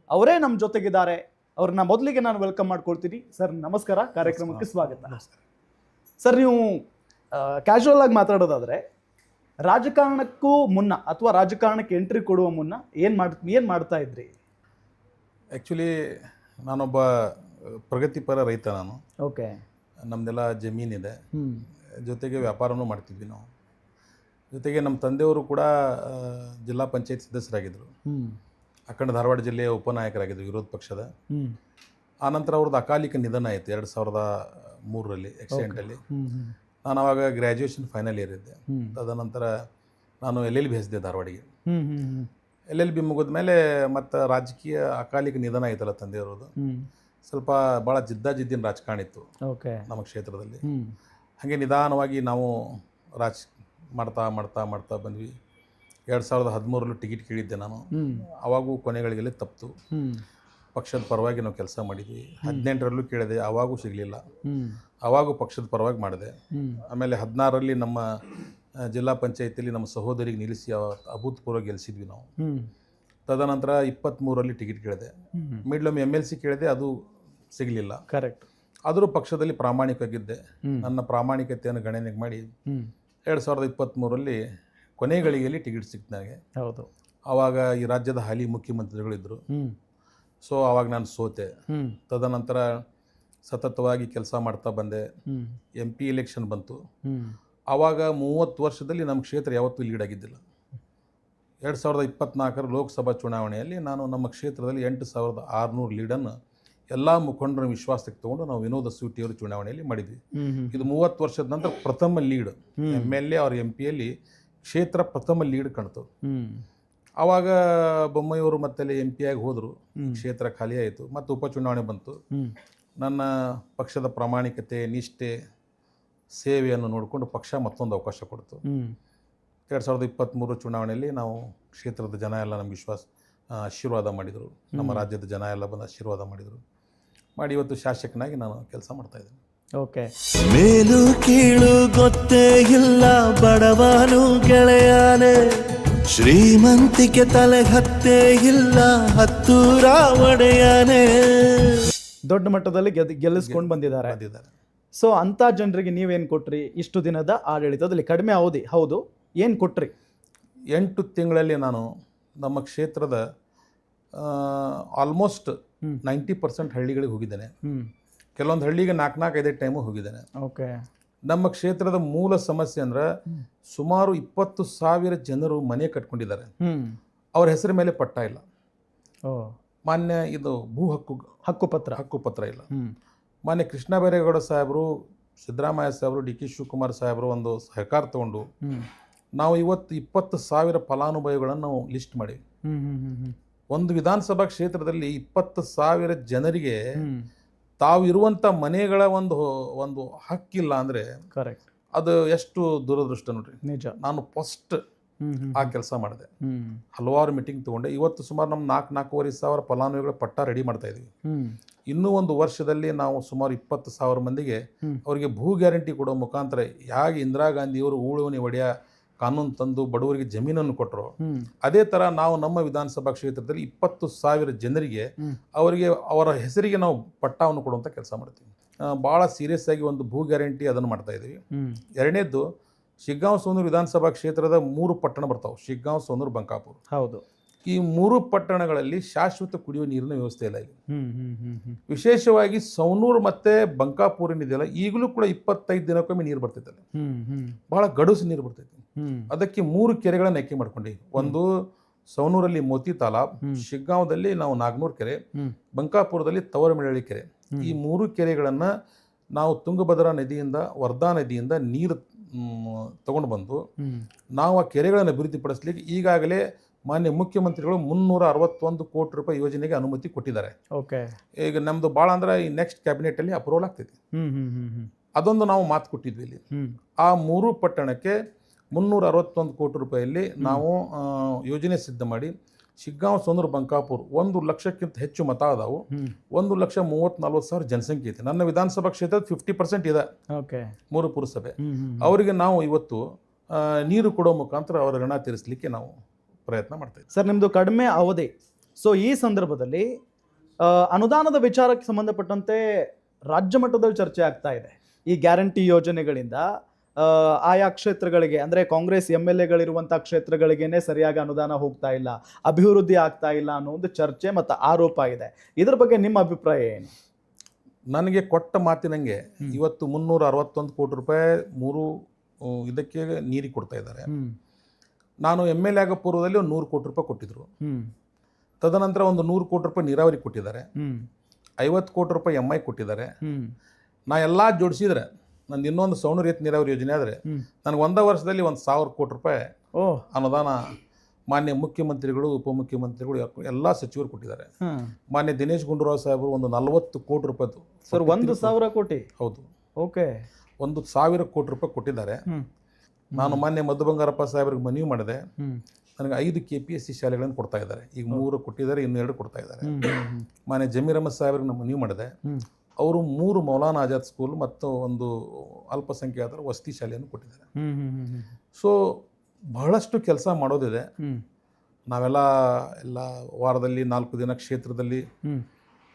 ಅವರೇ ನಮ್ಮ ಜೊತೆಗಿದ್ದಾರೆ. ಅವ್ರನ್ನ ಮೊದಲಿಗೆ ನಾನು ವೆಲ್ಕಮ್ ಮಾಡ್ಕೊಳ್ತೀನಿ. ಸರ್ ನಮಸ್ಕಾರ. ಕಾರ್ಯಕ್ರಮಕ್ಕೆ ಸ್ವಾಗತ. ಸರ್ ನೀವು ಕ್ಯಾಶುವಲ್ ಆಗಿ ಮಾತಾಡೋದಾದ್ರೆ ರಾಜಕಾರಣಕ್ಕೂ ಮುನ್ನ ಅಥವಾ ರಾಜಕಾರಣಕ್ಕೆ ಎಂಟ್ರಿ ಕೊಡುವ ಮುನ್ನ ಏನು ಮಾಡ್ ಏನು ಮಾಡ್ತಾ ಇದ್ರಿ? ಆ್ಯಕ್ಚುಲಿ ನಾನೊಬ್ಬ ಪ್ರಗತಿಪರ ರೈತ ನಾನು. ಓಕೆ. ನಮ್ಮದೆಲ್ಲ ಜಮೀನಿದೆ. ಜೊತೆಗೆ ವ್ಯಾಪಾರನೂ ಮಾಡ್ತಿದ್ವಿ ನಾವು. ಜೊತೆಗೆ ನಮ್ಮ ತಂದೆಯವರು ಕೂಡ ಜಿಲ್ಲಾ ಪಂಚಾಯತ್ ಸದಸ್ಯರಾಗಿದ್ದರು ಹ್ಮ್. ಅಖಂಡ ಧಾರವಾಡ ಜಿಲ್ಲೆಯ ಉಪನಾಯಕರಾಗಿದ್ದರು ವಿರೋಧ ಪಕ್ಷದ. ಆನಂತರ ಅವ್ರದ್ದು ಅಕಾಲಿಕ ನಿಧನ ಆಯಿತು ಎರಡು ಸಾವಿರದ ಮೂರರಲ್ಲಿ ಆಕ್ಸಿಡೆಂಟಲ್ಲಿ. ನಾನು ಅವಾಗ ಗ್ರ್ಯಾಜುಯೇಷನ್ ಫೈನಲ್ ಇಯರ್ ಇದ್ದೆ. ತದನಂತರ ನಾನು ಎಲ್ ಎಲ್ ಬಿ ಹಚ್ಚಿದೆ ಧಾರವಾಡಿಗೆ. ಎಲ್ ಎಲ್ ಬಿ ಮುಗಿದ ಮೇಲೆ ಮತ್ತು ರಾಜಕೀಯ ಅಕಾಲಿಕ ನಿಧನ ಆಯ್ತಲ್ಲ ತಂದೆಯವ್ರದ್ದು ಇರೋದು. ಸ್ವಲ್ಪ ಭಾಳ ಜಿದ್ದಾಜಿದ್ದಿನ ರಾಜಕಾರಣ ಇತ್ತು ಓಕೆ ನಮ್ಮ ಕ್ಷೇತ್ರದಲ್ಲಿ. ಹಾಗೆ ನಿಧಾನವಾಗಿ ನಾವು ರಾಜ್ ಮಾಡ್ತಾ ಮಾಡ್ತಾ ಮಾಡ್ತಾ ಬಂದ್ವಿ. ಎರಡು ಸಾವಿರದ ಹದಿಮೂರಲ್ಲೂ ಟಿಕೆಟ್ ಕೇಳಿದ್ದೆ ನಾನು. ಅವಾಗೂ ಕೊನೆಗಳಿಗೆಲ್ಲ ತಪ್ಪಿತು. ಪಕ್ಷದ ಪರವಾಗಿ ನಾವು ಕೆಲಸ ಮಾಡಿದ್ವಿ ಹದಿನೆಂಟರಲ್ಲೂ ಕೇಳಿದೆ ಅವಾಗೂ ಸಿಗಲಿಲ್ಲ. ಅವಾಗೂ ಪಕ್ಷದ ಪರವಾಗಿ ಮಾಡಿದೆ. ಆಮೇಲೆ ಹದಿನಾರರಲ್ಲಿ ನಮ್ಮ ಜಿಲ್ಲಾ ಪಂಚಾಯತಿಯಲ್ಲಿ ನಮ್ಮ ಸಹೋದರಿಗೆ ನಿಲ್ಲಿಸಿ ಅಭೂತಪೂರ್ವ ಗೆಲ್ಲಿಸಿದ್ವಿ ನಾವು. ತದನಂತರ ಇಪ್ಪತ್ತ್ಮೂರರಲ್ಲಿ ಟಿಕೆಟ್ ಕೇಳಿದೆ. ಮಿಡ್ಲೊಮ್ಮೆ ಎಂ ಎಲ್ ಸಿ ಕೇಳಿದೆ ಅದು ಸಿಗಲಿಲ್ಲ ಕರೆಕ್ಟ್ ಆದರೂ ಪಕ್ಷದಲ್ಲಿ ಪ್ರಾಮಾಣಿಕವಾಗಿದ್ದೆ. ನನ್ನ ಪ್ರಾಮಾಣಿಕತೆಯನ್ನು ಗಣನೆಗೆ ಮಾಡಿ. ಎರಡು ಸಾವಿರದ ಇಪ್ಪತ್ತ್ಮೂರರಲ್ಲಿ ಕೊನೆ ಗಳಿಗೆಯಲ್ಲಿ ಟಿಕೆಟ್ ಸಿಕ್ತು ನನಗೆ ಹೌದು ಆವಾಗ ಈ ರಾಜ್ಯದ ಹಾಲಿ ಮುಖ್ಯಮಂತ್ರಿಗಳಿದ್ದರು. ಸೊ ಆವಾಗ ನಾನು ಸೋತೆ. ತದನಂತರ ಸತತವಾಗಿ ಕೆಲಸ ಮಾಡ್ತಾ ಬಂದೆ. ಎಂ ಪಿ ಎಲೆಕ್ಷನ್ ಬಂತು ಅವಾಗ ಆವಾಗ ಮೂವತ್ತು ವರ್ಷದಲ್ಲಿ ನಮ್ಮ ಕ್ಷೇತ್ರ ಯಾವತ್ತೂ ಲೀಡ್ ಆಗಿದ್ದಿಲ್ಲ ಎರಡು ಸಾವಿರದ ಇಪ್ಪತ್ನಾಲ್ಕರ ಲೋಕಸಭಾ ಚುನಾವಣೆಯಲ್ಲಿ ನಾನು ನಮ್ಮ ಕ್ಷೇತ್ರದಲ್ಲಿ ಎಂಟು ಸಾವಿರದ ಆರುನೂರು ಲೀಡನ್ನು ಎಲ್ಲ ಮುಖಂಡರ ವಿಶ್ವಾಸಕ್ಕೆ ತಗೊಂಡು ನಾವು ವಿನೋದ ಸೂಟಿಯವರು ಚುನಾವಣೆಯಲ್ಲಿ ಮಾಡಿದ್ವಿ. ಇದು ಮೂವತ್ತು ವರ್ಷದ ನಂತರ ಪ್ರಥಮ ಲೀಡ್. ಎಂ ಎಲ್ ಎ ಅವ್ರ ಎಂ ಪಿಯಲ್ಲಿ ಕ್ಷೇತ್ರ ಪ್ರಥಮ ಲೀಡ್ ಕಾಣ್ತು ಹ್ಮ್. ಆವಾಗ ಬೊಮ್ಮಾಯಿಯವರು ಮತ್ತೆ ಎಂ ಪಿ ಆಗಿ ಹೋದರು. ಕ್ಷೇತ್ರ ಖಾಲಿಯಾಯಿತು ಮತ್ತೆ ಮತ್ತು ಉಪಚುನಾವಣೆ ಬಂತು. ನನ್ನ ಪಕ್ಷದ ಪ್ರಾಮಾಣಿಕತೆ ನಿಷ್ಠೆ ಸೇವೆಯನ್ನು ನೋಡಿಕೊಂಡು ಪಕ್ಷ ಮತ್ತೊಂದು ಅವಕಾಶ ಕೊಡ್ತು. ಎರಡು ಸಾವಿರದ ಇಪ್ಪತ್ತ್ಮೂರು ಚುನಾವಣೆಯಲ್ಲಿ ನಾವು ಕ್ಷೇತ್ರದ ಜನ ಎಲ್ಲ ನಮ್ಗೆ ವಿಶ್ವಾಸ ಆಶೀರ್ವಾದ ಮಾಡಿದರು. ನಮ್ಮ ರಾಜ್ಯದ ಜನ ಎಲ್ಲ ಬಂದು ಆಶೀರ್ವಾದ ಮಾಡಿದರು. ಮಾಡಿ ಇವತ್ತು ಶಾಸಕನಾಗಿ ನಾನು ಕೆಲಸ ಮಾಡ್ತಾ ಇದ್ದೀನಿ. ಓಕೆ. ಮೇಲು ಕೀಳು ಗೊತ್ತೇ ಇಲ್ಲ ಬಡವನು ಗೆಳೆಯಾನೆ. ಶ್ರೀಮಂತಿಕೆ ತಲೆ ಹತ್ತೇ ಇಲ್ಲ ಹತ್ತು ರಾವಣೆಯನೆ. ದೊಡ್ಡ ಮಟ್ಟದಲ್ಲಿ ಗೆದ್ ಗೆಲ್ಲಿಸ್ಕೊಂಡು ಬಂದಿದ್ದಾರೆ. ಸೊ ಅಂತ ಜನರಿಗೆ ನೀವೇನು ಕೊಟ್ರಿ? ಇಷ್ಟು ದಿನದ ಆಡಳಿತದಲ್ಲಿ ಕಡಿಮೆ ಅವಧಿ ಹೌದು. ಏನು ಕೊಟ್ರಿ? ಎಂಟು ತಿಂಗಳಲ್ಲಿ ನಾನು ನಮ್ಮ ಕ್ಷೇತ್ರದ ಆಲ್ಮೋಸ್ಟ್ ನೈಂಟಿ ಪರ್ಸೆಂಟ್ ಹಳ್ಳಿಗಳಿಗೆ ಹೋಗಿದ್ದೇನೆ. ಕೆಲವೊಂದು ಹಳ್ಳಿಗೆ ನಾಲ್ಕು ನಾಲ್ಕು ಐದೈದು ಟೈಮು ಹೋಗಿದ್ದೇನೆ. ಓಕೆ ನಮ್ಮ ಕ್ಷೇತ್ರದ ಮೂಲ ಸಮಸ್ಯೆ ಅಂದ್ರೆ ಸುಮಾರು ಇಪ್ಪತ್ತು ಸಾವಿರ ಜನರು ಮನೆ ಕಟ್ಕೊಂಡಿದ್ದಾರೆ. ಅವ್ರ ಹೆಸರ ಮೇಲೆ ಪಟ್ಟ ಇಲ್ಲ. ಮಾನ್ಯ ಇದು ಭೂ ಹಕ್ಕು ಹಕ್ಕುಪತ್ರ. ಹಕ್ಕುಪತ್ರ ಇಲ್ಲ. ಹ್ಮ್. ಮಾನ್ಯ ಕೃಷ್ಣ ಬೈರೇಗೌಡ ಸಾಹೇಬರು ಸಿದ್ದರಾಮಯ್ಯ ಸಾಹೇಬರು ಡಿ ಕೆ ಶಿವಕುಮಾರ್ ಸಾಹೇಬರು ಒಂದು ಸಹಕಾರ ತಗೊಂಡು ನಾವು ಇವತ್ತು ಇಪ್ಪತ್ತು ಸಾವಿರ ಫಲಾನುಭವಿಗಳನ್ನು ನಾವು ಲಿಸ್ಟ್ ಮಾಡಿವಿ. ಒಂದು ವಿಧಾನಸಭಾ ಕ್ಷೇತ್ರದಲ್ಲಿ ಇಪ್ಪತ್ತು ಸಾವಿರ ಜನರಿಗೆ ತಾವು ಇರುವಂಥ ಮನೆಗಳ ಒಂದು ಒಂದು ಹಕ್ಕಿಲ್ಲ ಅಂದರೆ ಕರೆಕ್ಟ್ ಅದು ಎಷ್ಟು ದುರದೃಷ್ಟ ನೋಡ್ರಿ. ನಿಜ. ನಾನು ಫಸ್ಟ್ ಆ ಕೆಲಸ ಮಾಡಿದೆ. ಹಲವಾರು ಮೀಟಿಂಗ್ ತಗೊಂಡೆ. ಇವತ್ತು ಸುಮಾರು ನಮ್ಮ ನಾಲ್ಕು ನಾಲ್ಕೂವರೆ ಸಾವಿರ ಫಲಾನುಭವಿಗಳ ಪಟ್ಟ ರೆಡಿ ಮಾಡ್ತಾ ಇದ್ದೀವಿ ಇನ್ನೂ ಒಂದು ವರ್ಷದಲ್ಲಿ ನಾವು ಸುಮಾರು ಇಪ್ಪತ್ತು ಸಾವಿರ ಮಂದಿಗೆ ಅವರಿಗೆ ಭೂ ಗ್ಯಾರಂಟಿ ಕೊಡೋ ಮುಖಾಂತರ ಹೇಗೆ ಇಂದಿರಾ ಗಾಂಧಿಯವರು ಊಳುವನಿ ಒಡೆಯ ಕಾನೂನು ತಂದು ಬಡವರಿಗೆ ಜಮೀನನ್ನು ಕೊಟ್ಟರು ಅದೇ ಥರ ನಾವು ನಮ್ಮ ವಿಧಾನಸಭಾ ಕ್ಷೇತ್ರದಲ್ಲಿ ಇಪ್ಪತ್ತು ಸಾವಿರ ಜನರಿಗೆ ಅವರಿಗೆ ಅವರ ಹೆಸರಿಗೆ ನಾವು ಪಟ್ಟಾವನ್ನು ಕೊಡುವಂಥ ಕೆಲಸ ಮಾಡ್ತೀವಿ. ಭಾಳ ಸೀರಿಯಸ್ ಆಗಿ ಒಂದು ಭೂ ಗ್ಯಾರಂಟಿ ಅದನ್ನು ಮಾಡ್ತಾ ಇದ್ದೀವಿ. ಎರಡನೇದು ಎರಡನೇದ್ದು ಶಿಗ್ಗಾಂವ್ ಸೋನೂರು ವಿಧಾನಸಭಾ ಕ್ಷೇತ್ರದ ಮೂರು ಪಟ್ಟಣ ಬರ್ತಾವೆ. ಶಿಗ್ಗಾಂವ್ ಸೋನೂರು ಬಂಕಾಪುರ. ಹೌದು. ಈ ಮೂರು ಪಟ್ಟಣಗಳಲ್ಲಿ ಶಾಶ್ವತ ಕುಡಿಯುವ ನೀರಿನ ವ್ಯವಸ್ಥೆ ಇಲ್ಲ ಇಲ್ಲಿ. ವಿಶೇಷವಾಗಿ ಸೌನೂರು ಮತ್ತೆ ಬಂಕಾಪುರ ಏನಿದೆಯಲ್ಲ ಈಗಲೂ ಕೂಡ ಇಪ್ಪತ್ತೈದು ದಿನಕ್ಕೊಮ್ಮೆ ನೀರು ಬರ್ತೈತಲ್ಲ ಬಹಳ ಗಡುಸು ನೀರು ಬರ್ತೈತಿ ಅದಕ್ಕೆ ಮೂರು ಕೆರೆಗಳನ್ನು ಆಯ್ಕೆ ಮಾಡ್ಕೊಂಡಿ ಒಂದು ಸೌನೂರಲ್ಲಿ ಮೋತಿ ತಾಲಾಬ್ ಶಿಗ್ಗಾಂವದಲ್ಲಿ ನಾವು ನಾಗಮೂರು ಕೆರೆ. ಬಂಕಾಪುರದಲ್ಲಿ ತವರಮಿಳಳಿ ಕೆರೆ. ಈ ಮೂರು ಕೆರೆಗಳನ್ನು ನಾವು ತುಂಗಭದ್ರಾ ನದಿಯಿಂದ ವರ್ಧಾ ನದಿಯಿಂದ ನೀರು ತಗೊಂಡು ಬಂದು ನಾವು ಆ ಕೆರೆಗಳನ್ನು ಅಭಿವೃದ್ಧಿಪಡಿಸ್ಲಿಕ್ಕೆ ಈಗಾಗಲೇ ಮಾನ್ಯ ಮುಖ್ಯಮಂತ್ರಿಗಳು ಮುನ್ನೂರ ಅರವತ್ತೊಂದು ಕೋಟಿ ರೂಪಾಯಿ ಯೋಜನೆಗೆ ಅನುಮತಿ ಕೊಟ್ಟಿದ್ದಾರೆ. ಓಕೆ. ಈಗ ನಮ್ಮದು ಭಾಳ ಅಂದ್ರೆ ಈ ನೆಕ್ಸ್ಟ್ ಕ್ಯಾಬಿನೆಟಲ್ಲಿ ಅಪ್ರೂವಲ್ ಆಗ್ತೈತಿ. ಅದೊಂದು ನಾವು ಮಾತು ಕೊಟ್ಟಿದ್ವಿ ಇಲ್ಲಿ. ಆ ಮೂರು ಪಟ್ಟಣಕ್ಕೆ ಮುನ್ನೂರ ಅರವತ್ತೊಂದು ಕೋಟಿ ರೂಪಾಯಿಯಲ್ಲಿ ನಾವು ಯೋಜನೆ ಸಿದ್ಧ ಮಾಡಿ ಶಿಗ್ಗಾಂವ್ ಸೋಂದ್ರ ಬಂಕಾಪುರ್ ಒಂದು ಲಕ್ಷಕ್ಕಿಂತ ಹೆಚ್ಚು ಮತ ಅದಾವು ಒಂದು ಲಕ್ಷ ಮೂವತ್ತು ನಲ್ವತ್ತು ಸಾವಿರ ಜನಸಂಖ್ಯೆ ಐತೆ. ನನ್ನ ವಿಧಾನಸಭಾ ಕ್ಷೇತ್ರದ ಫಿಫ್ಟಿ ಪರ್ಸೆಂಟ್ ಇದೆ. ಓಕೆ. ಮೂರು ಪುರಸಭೆ. ಅವರಿಗೆ ನಾವು ಇವತ್ತು ನೀರು ಕೊಡೋ ಮುಖಾಂತರ ಅವರ ಋಣ ತೀರಿಸಲಿಕ್ಕೆ ನಾವು ಪ್ರಯತ್ನ ಮಾಡ್ತಾ ಸರ್ ನಿಮ್ಮದು ಕಡಿಮೆ ಅವಧಿ. ಸೊ ಈ ಸಂದರ್ಭದಲ್ಲಿ ಅನುದಾನದ ವಿಚಾರಕ್ಕೆ ಸಂಬಂಧಪಟ್ಟಂತೆ ರಾಜ್ಯ ಮಟ್ಟದಲ್ಲಿ ಚರ್ಚೆ ಆಗ್ತಾ ಇದೆ. ಈ ಗ್ಯಾರಂಟಿ ಯೋಜನೆಗಳಿಂದ ಆಯಾ ಕ್ಷೇತ್ರಗಳಿಗೆ ಅಂದರೆ ಕಾಂಗ್ರೆಸ್ ಎಂ ಎಲ್ ಎಗಳಿರುವಂಥ ಕ್ಷೇತ್ರಗಳಿಗೇನೆ ಸರಿಯಾಗಿ ಅನುದಾನ ಹೋಗ್ತಾ ಇಲ್ಲ ಅಭಿವೃದ್ಧಿ ಆಗ್ತಾ ಇಲ್ಲ ಅನ್ನೋ ಒಂದು ಚರ್ಚೆ ಮತ್ತು ಆರೋಪ ಇದೆ. ಇದ್ರ ಬಗ್ಗೆ ನಿಮ್ಮ ಅಭಿಪ್ರಾಯ ಏನು? ನನಗೆ ಕೊಟ್ಟ ಮಾತಿನಂಗೆ ಇವತ್ತು ಮುನ್ನೂರ ಅರವತ್ತೊಂದು ಕೋಟಿ ರೂಪಾಯಿ ಮೂರು ಇದಕ್ಕೆ ನೀರಿಗೆ ಕೊಡ್ತಾ ಇದ್ದಾರೆ. ನಾನು ಎಂ ಎಲ್ ಎ ಆಗ ಪೂರ್ವದಲ್ಲಿ ಒಂದು ನೂರು ಕೋಟಿ ರೂಪಾಯಿ ಕೊಟ್ಟಿದ್ರು. ತದನಂತರ ಒಂದು ನೂರು ಕೋಟಿ ರೂಪಾಯಿ ನೀರಾವರಿ ಕೊಟ್ಟಿದ್ದಾರೆ. ಐವತ್ತು ಕೋಟಿ ರೂಪಾಯಿ ಎಂ ಐ ಕೊಟ್ಟಿದ್ದಾರೆ. ನಾ ಎಲ್ಲ ಜೋಡಿಸಿದ್ರೆ ನಂದು ಇನ್ನೊಂದು ಸೌಣೂರು ಎತ್ ನೀರಾವರಿ ಯೋಜನೆ ಆದರೆ ನನಗೆ ಒಂದೇ ವರ್ಷದಲ್ಲಿ ಒಂದು ಸಾವಿರ ಕೋಟಿ ರೂಪಾಯಿ ಅನುದಾನ ಮಾನ್ಯ ಮುಖ್ಯಮಂತ್ರಿಗಳು ಉಪಮುಖ್ಯಮಂತ್ರಿಗಳು ಎಲ್ಲ ಸಚಿವರು ಕೊಟ್ಟಿದ್ದಾರೆ. ಮಾನ್ಯ ದಿನೇಶ್ ಗುಂಡೂರಾವ್ ಸಾಹೇಬರು ಒಂದು ನಲವತ್ತು ಕೋಟಿ ರೂಪಾಯಿದು ಸರ್ ಒಂದು ಸಾವಿರ ಕೋಟಿ? ಹೌದು. ಓಕೆ. ಒಂದು ಸಾವಿರ ಕೋಟಿ ರೂಪಾಯಿ ಕೊಟ್ಟಿದ್ದಾರೆ. ನಾನು ಮಾನ್ಯ ಮಧು ಬಂಗಾರಪ್ಪ ಸಾಹೇಬ್ರಿಗೆ ಮನವಿ ಮಾಡಿದೆ. ನನಗೆ ಐದು ಕೆ ಪಿ ಎಸ್ ಸಿ ಶಾಲೆಗಳನ್ನು ಕೊಡ್ತಾ ಇದ್ದಾರೆ. ಈಗ ಮೂರು ಕೊಟ್ಟಿದ್ದಾರೆ ಇನ್ನು ಎರಡು ಕೊಡ್ತಾ ಇದ್ದಾರೆ. ಮಾನ್ಯ ಜಮೀರ್ ಅಹಮದ್ ಸಾಹೇಬ್ರಿಗೆ ನಾನು ಮನವಿ ಮಾಡಿದೆ. ಅವರು ಮೂರು ಮೌಲಾನಾ ಆಜಾದ್ ಸ್ಕೂಲ್ ಮತ್ತು ಒಂದು ಅಲ್ಪಸಂಖ್ಯಾತರ ವಸತಿ ಶಾಲೆಯನ್ನು ಕೊಟ್ಟಿದ್ದಾರೆ. ಸೊ ಬಹಳಷ್ಟು ಕೆಲಸ ಮಾಡೋದಿದೆ. ನಾವೆಲ್ಲ ಎಲ್ಲ ವಾರದಲ್ಲಿ ನಾಲ್ಕು ದಿನ ಕ್ಷೇತ್ರದಲ್ಲಿ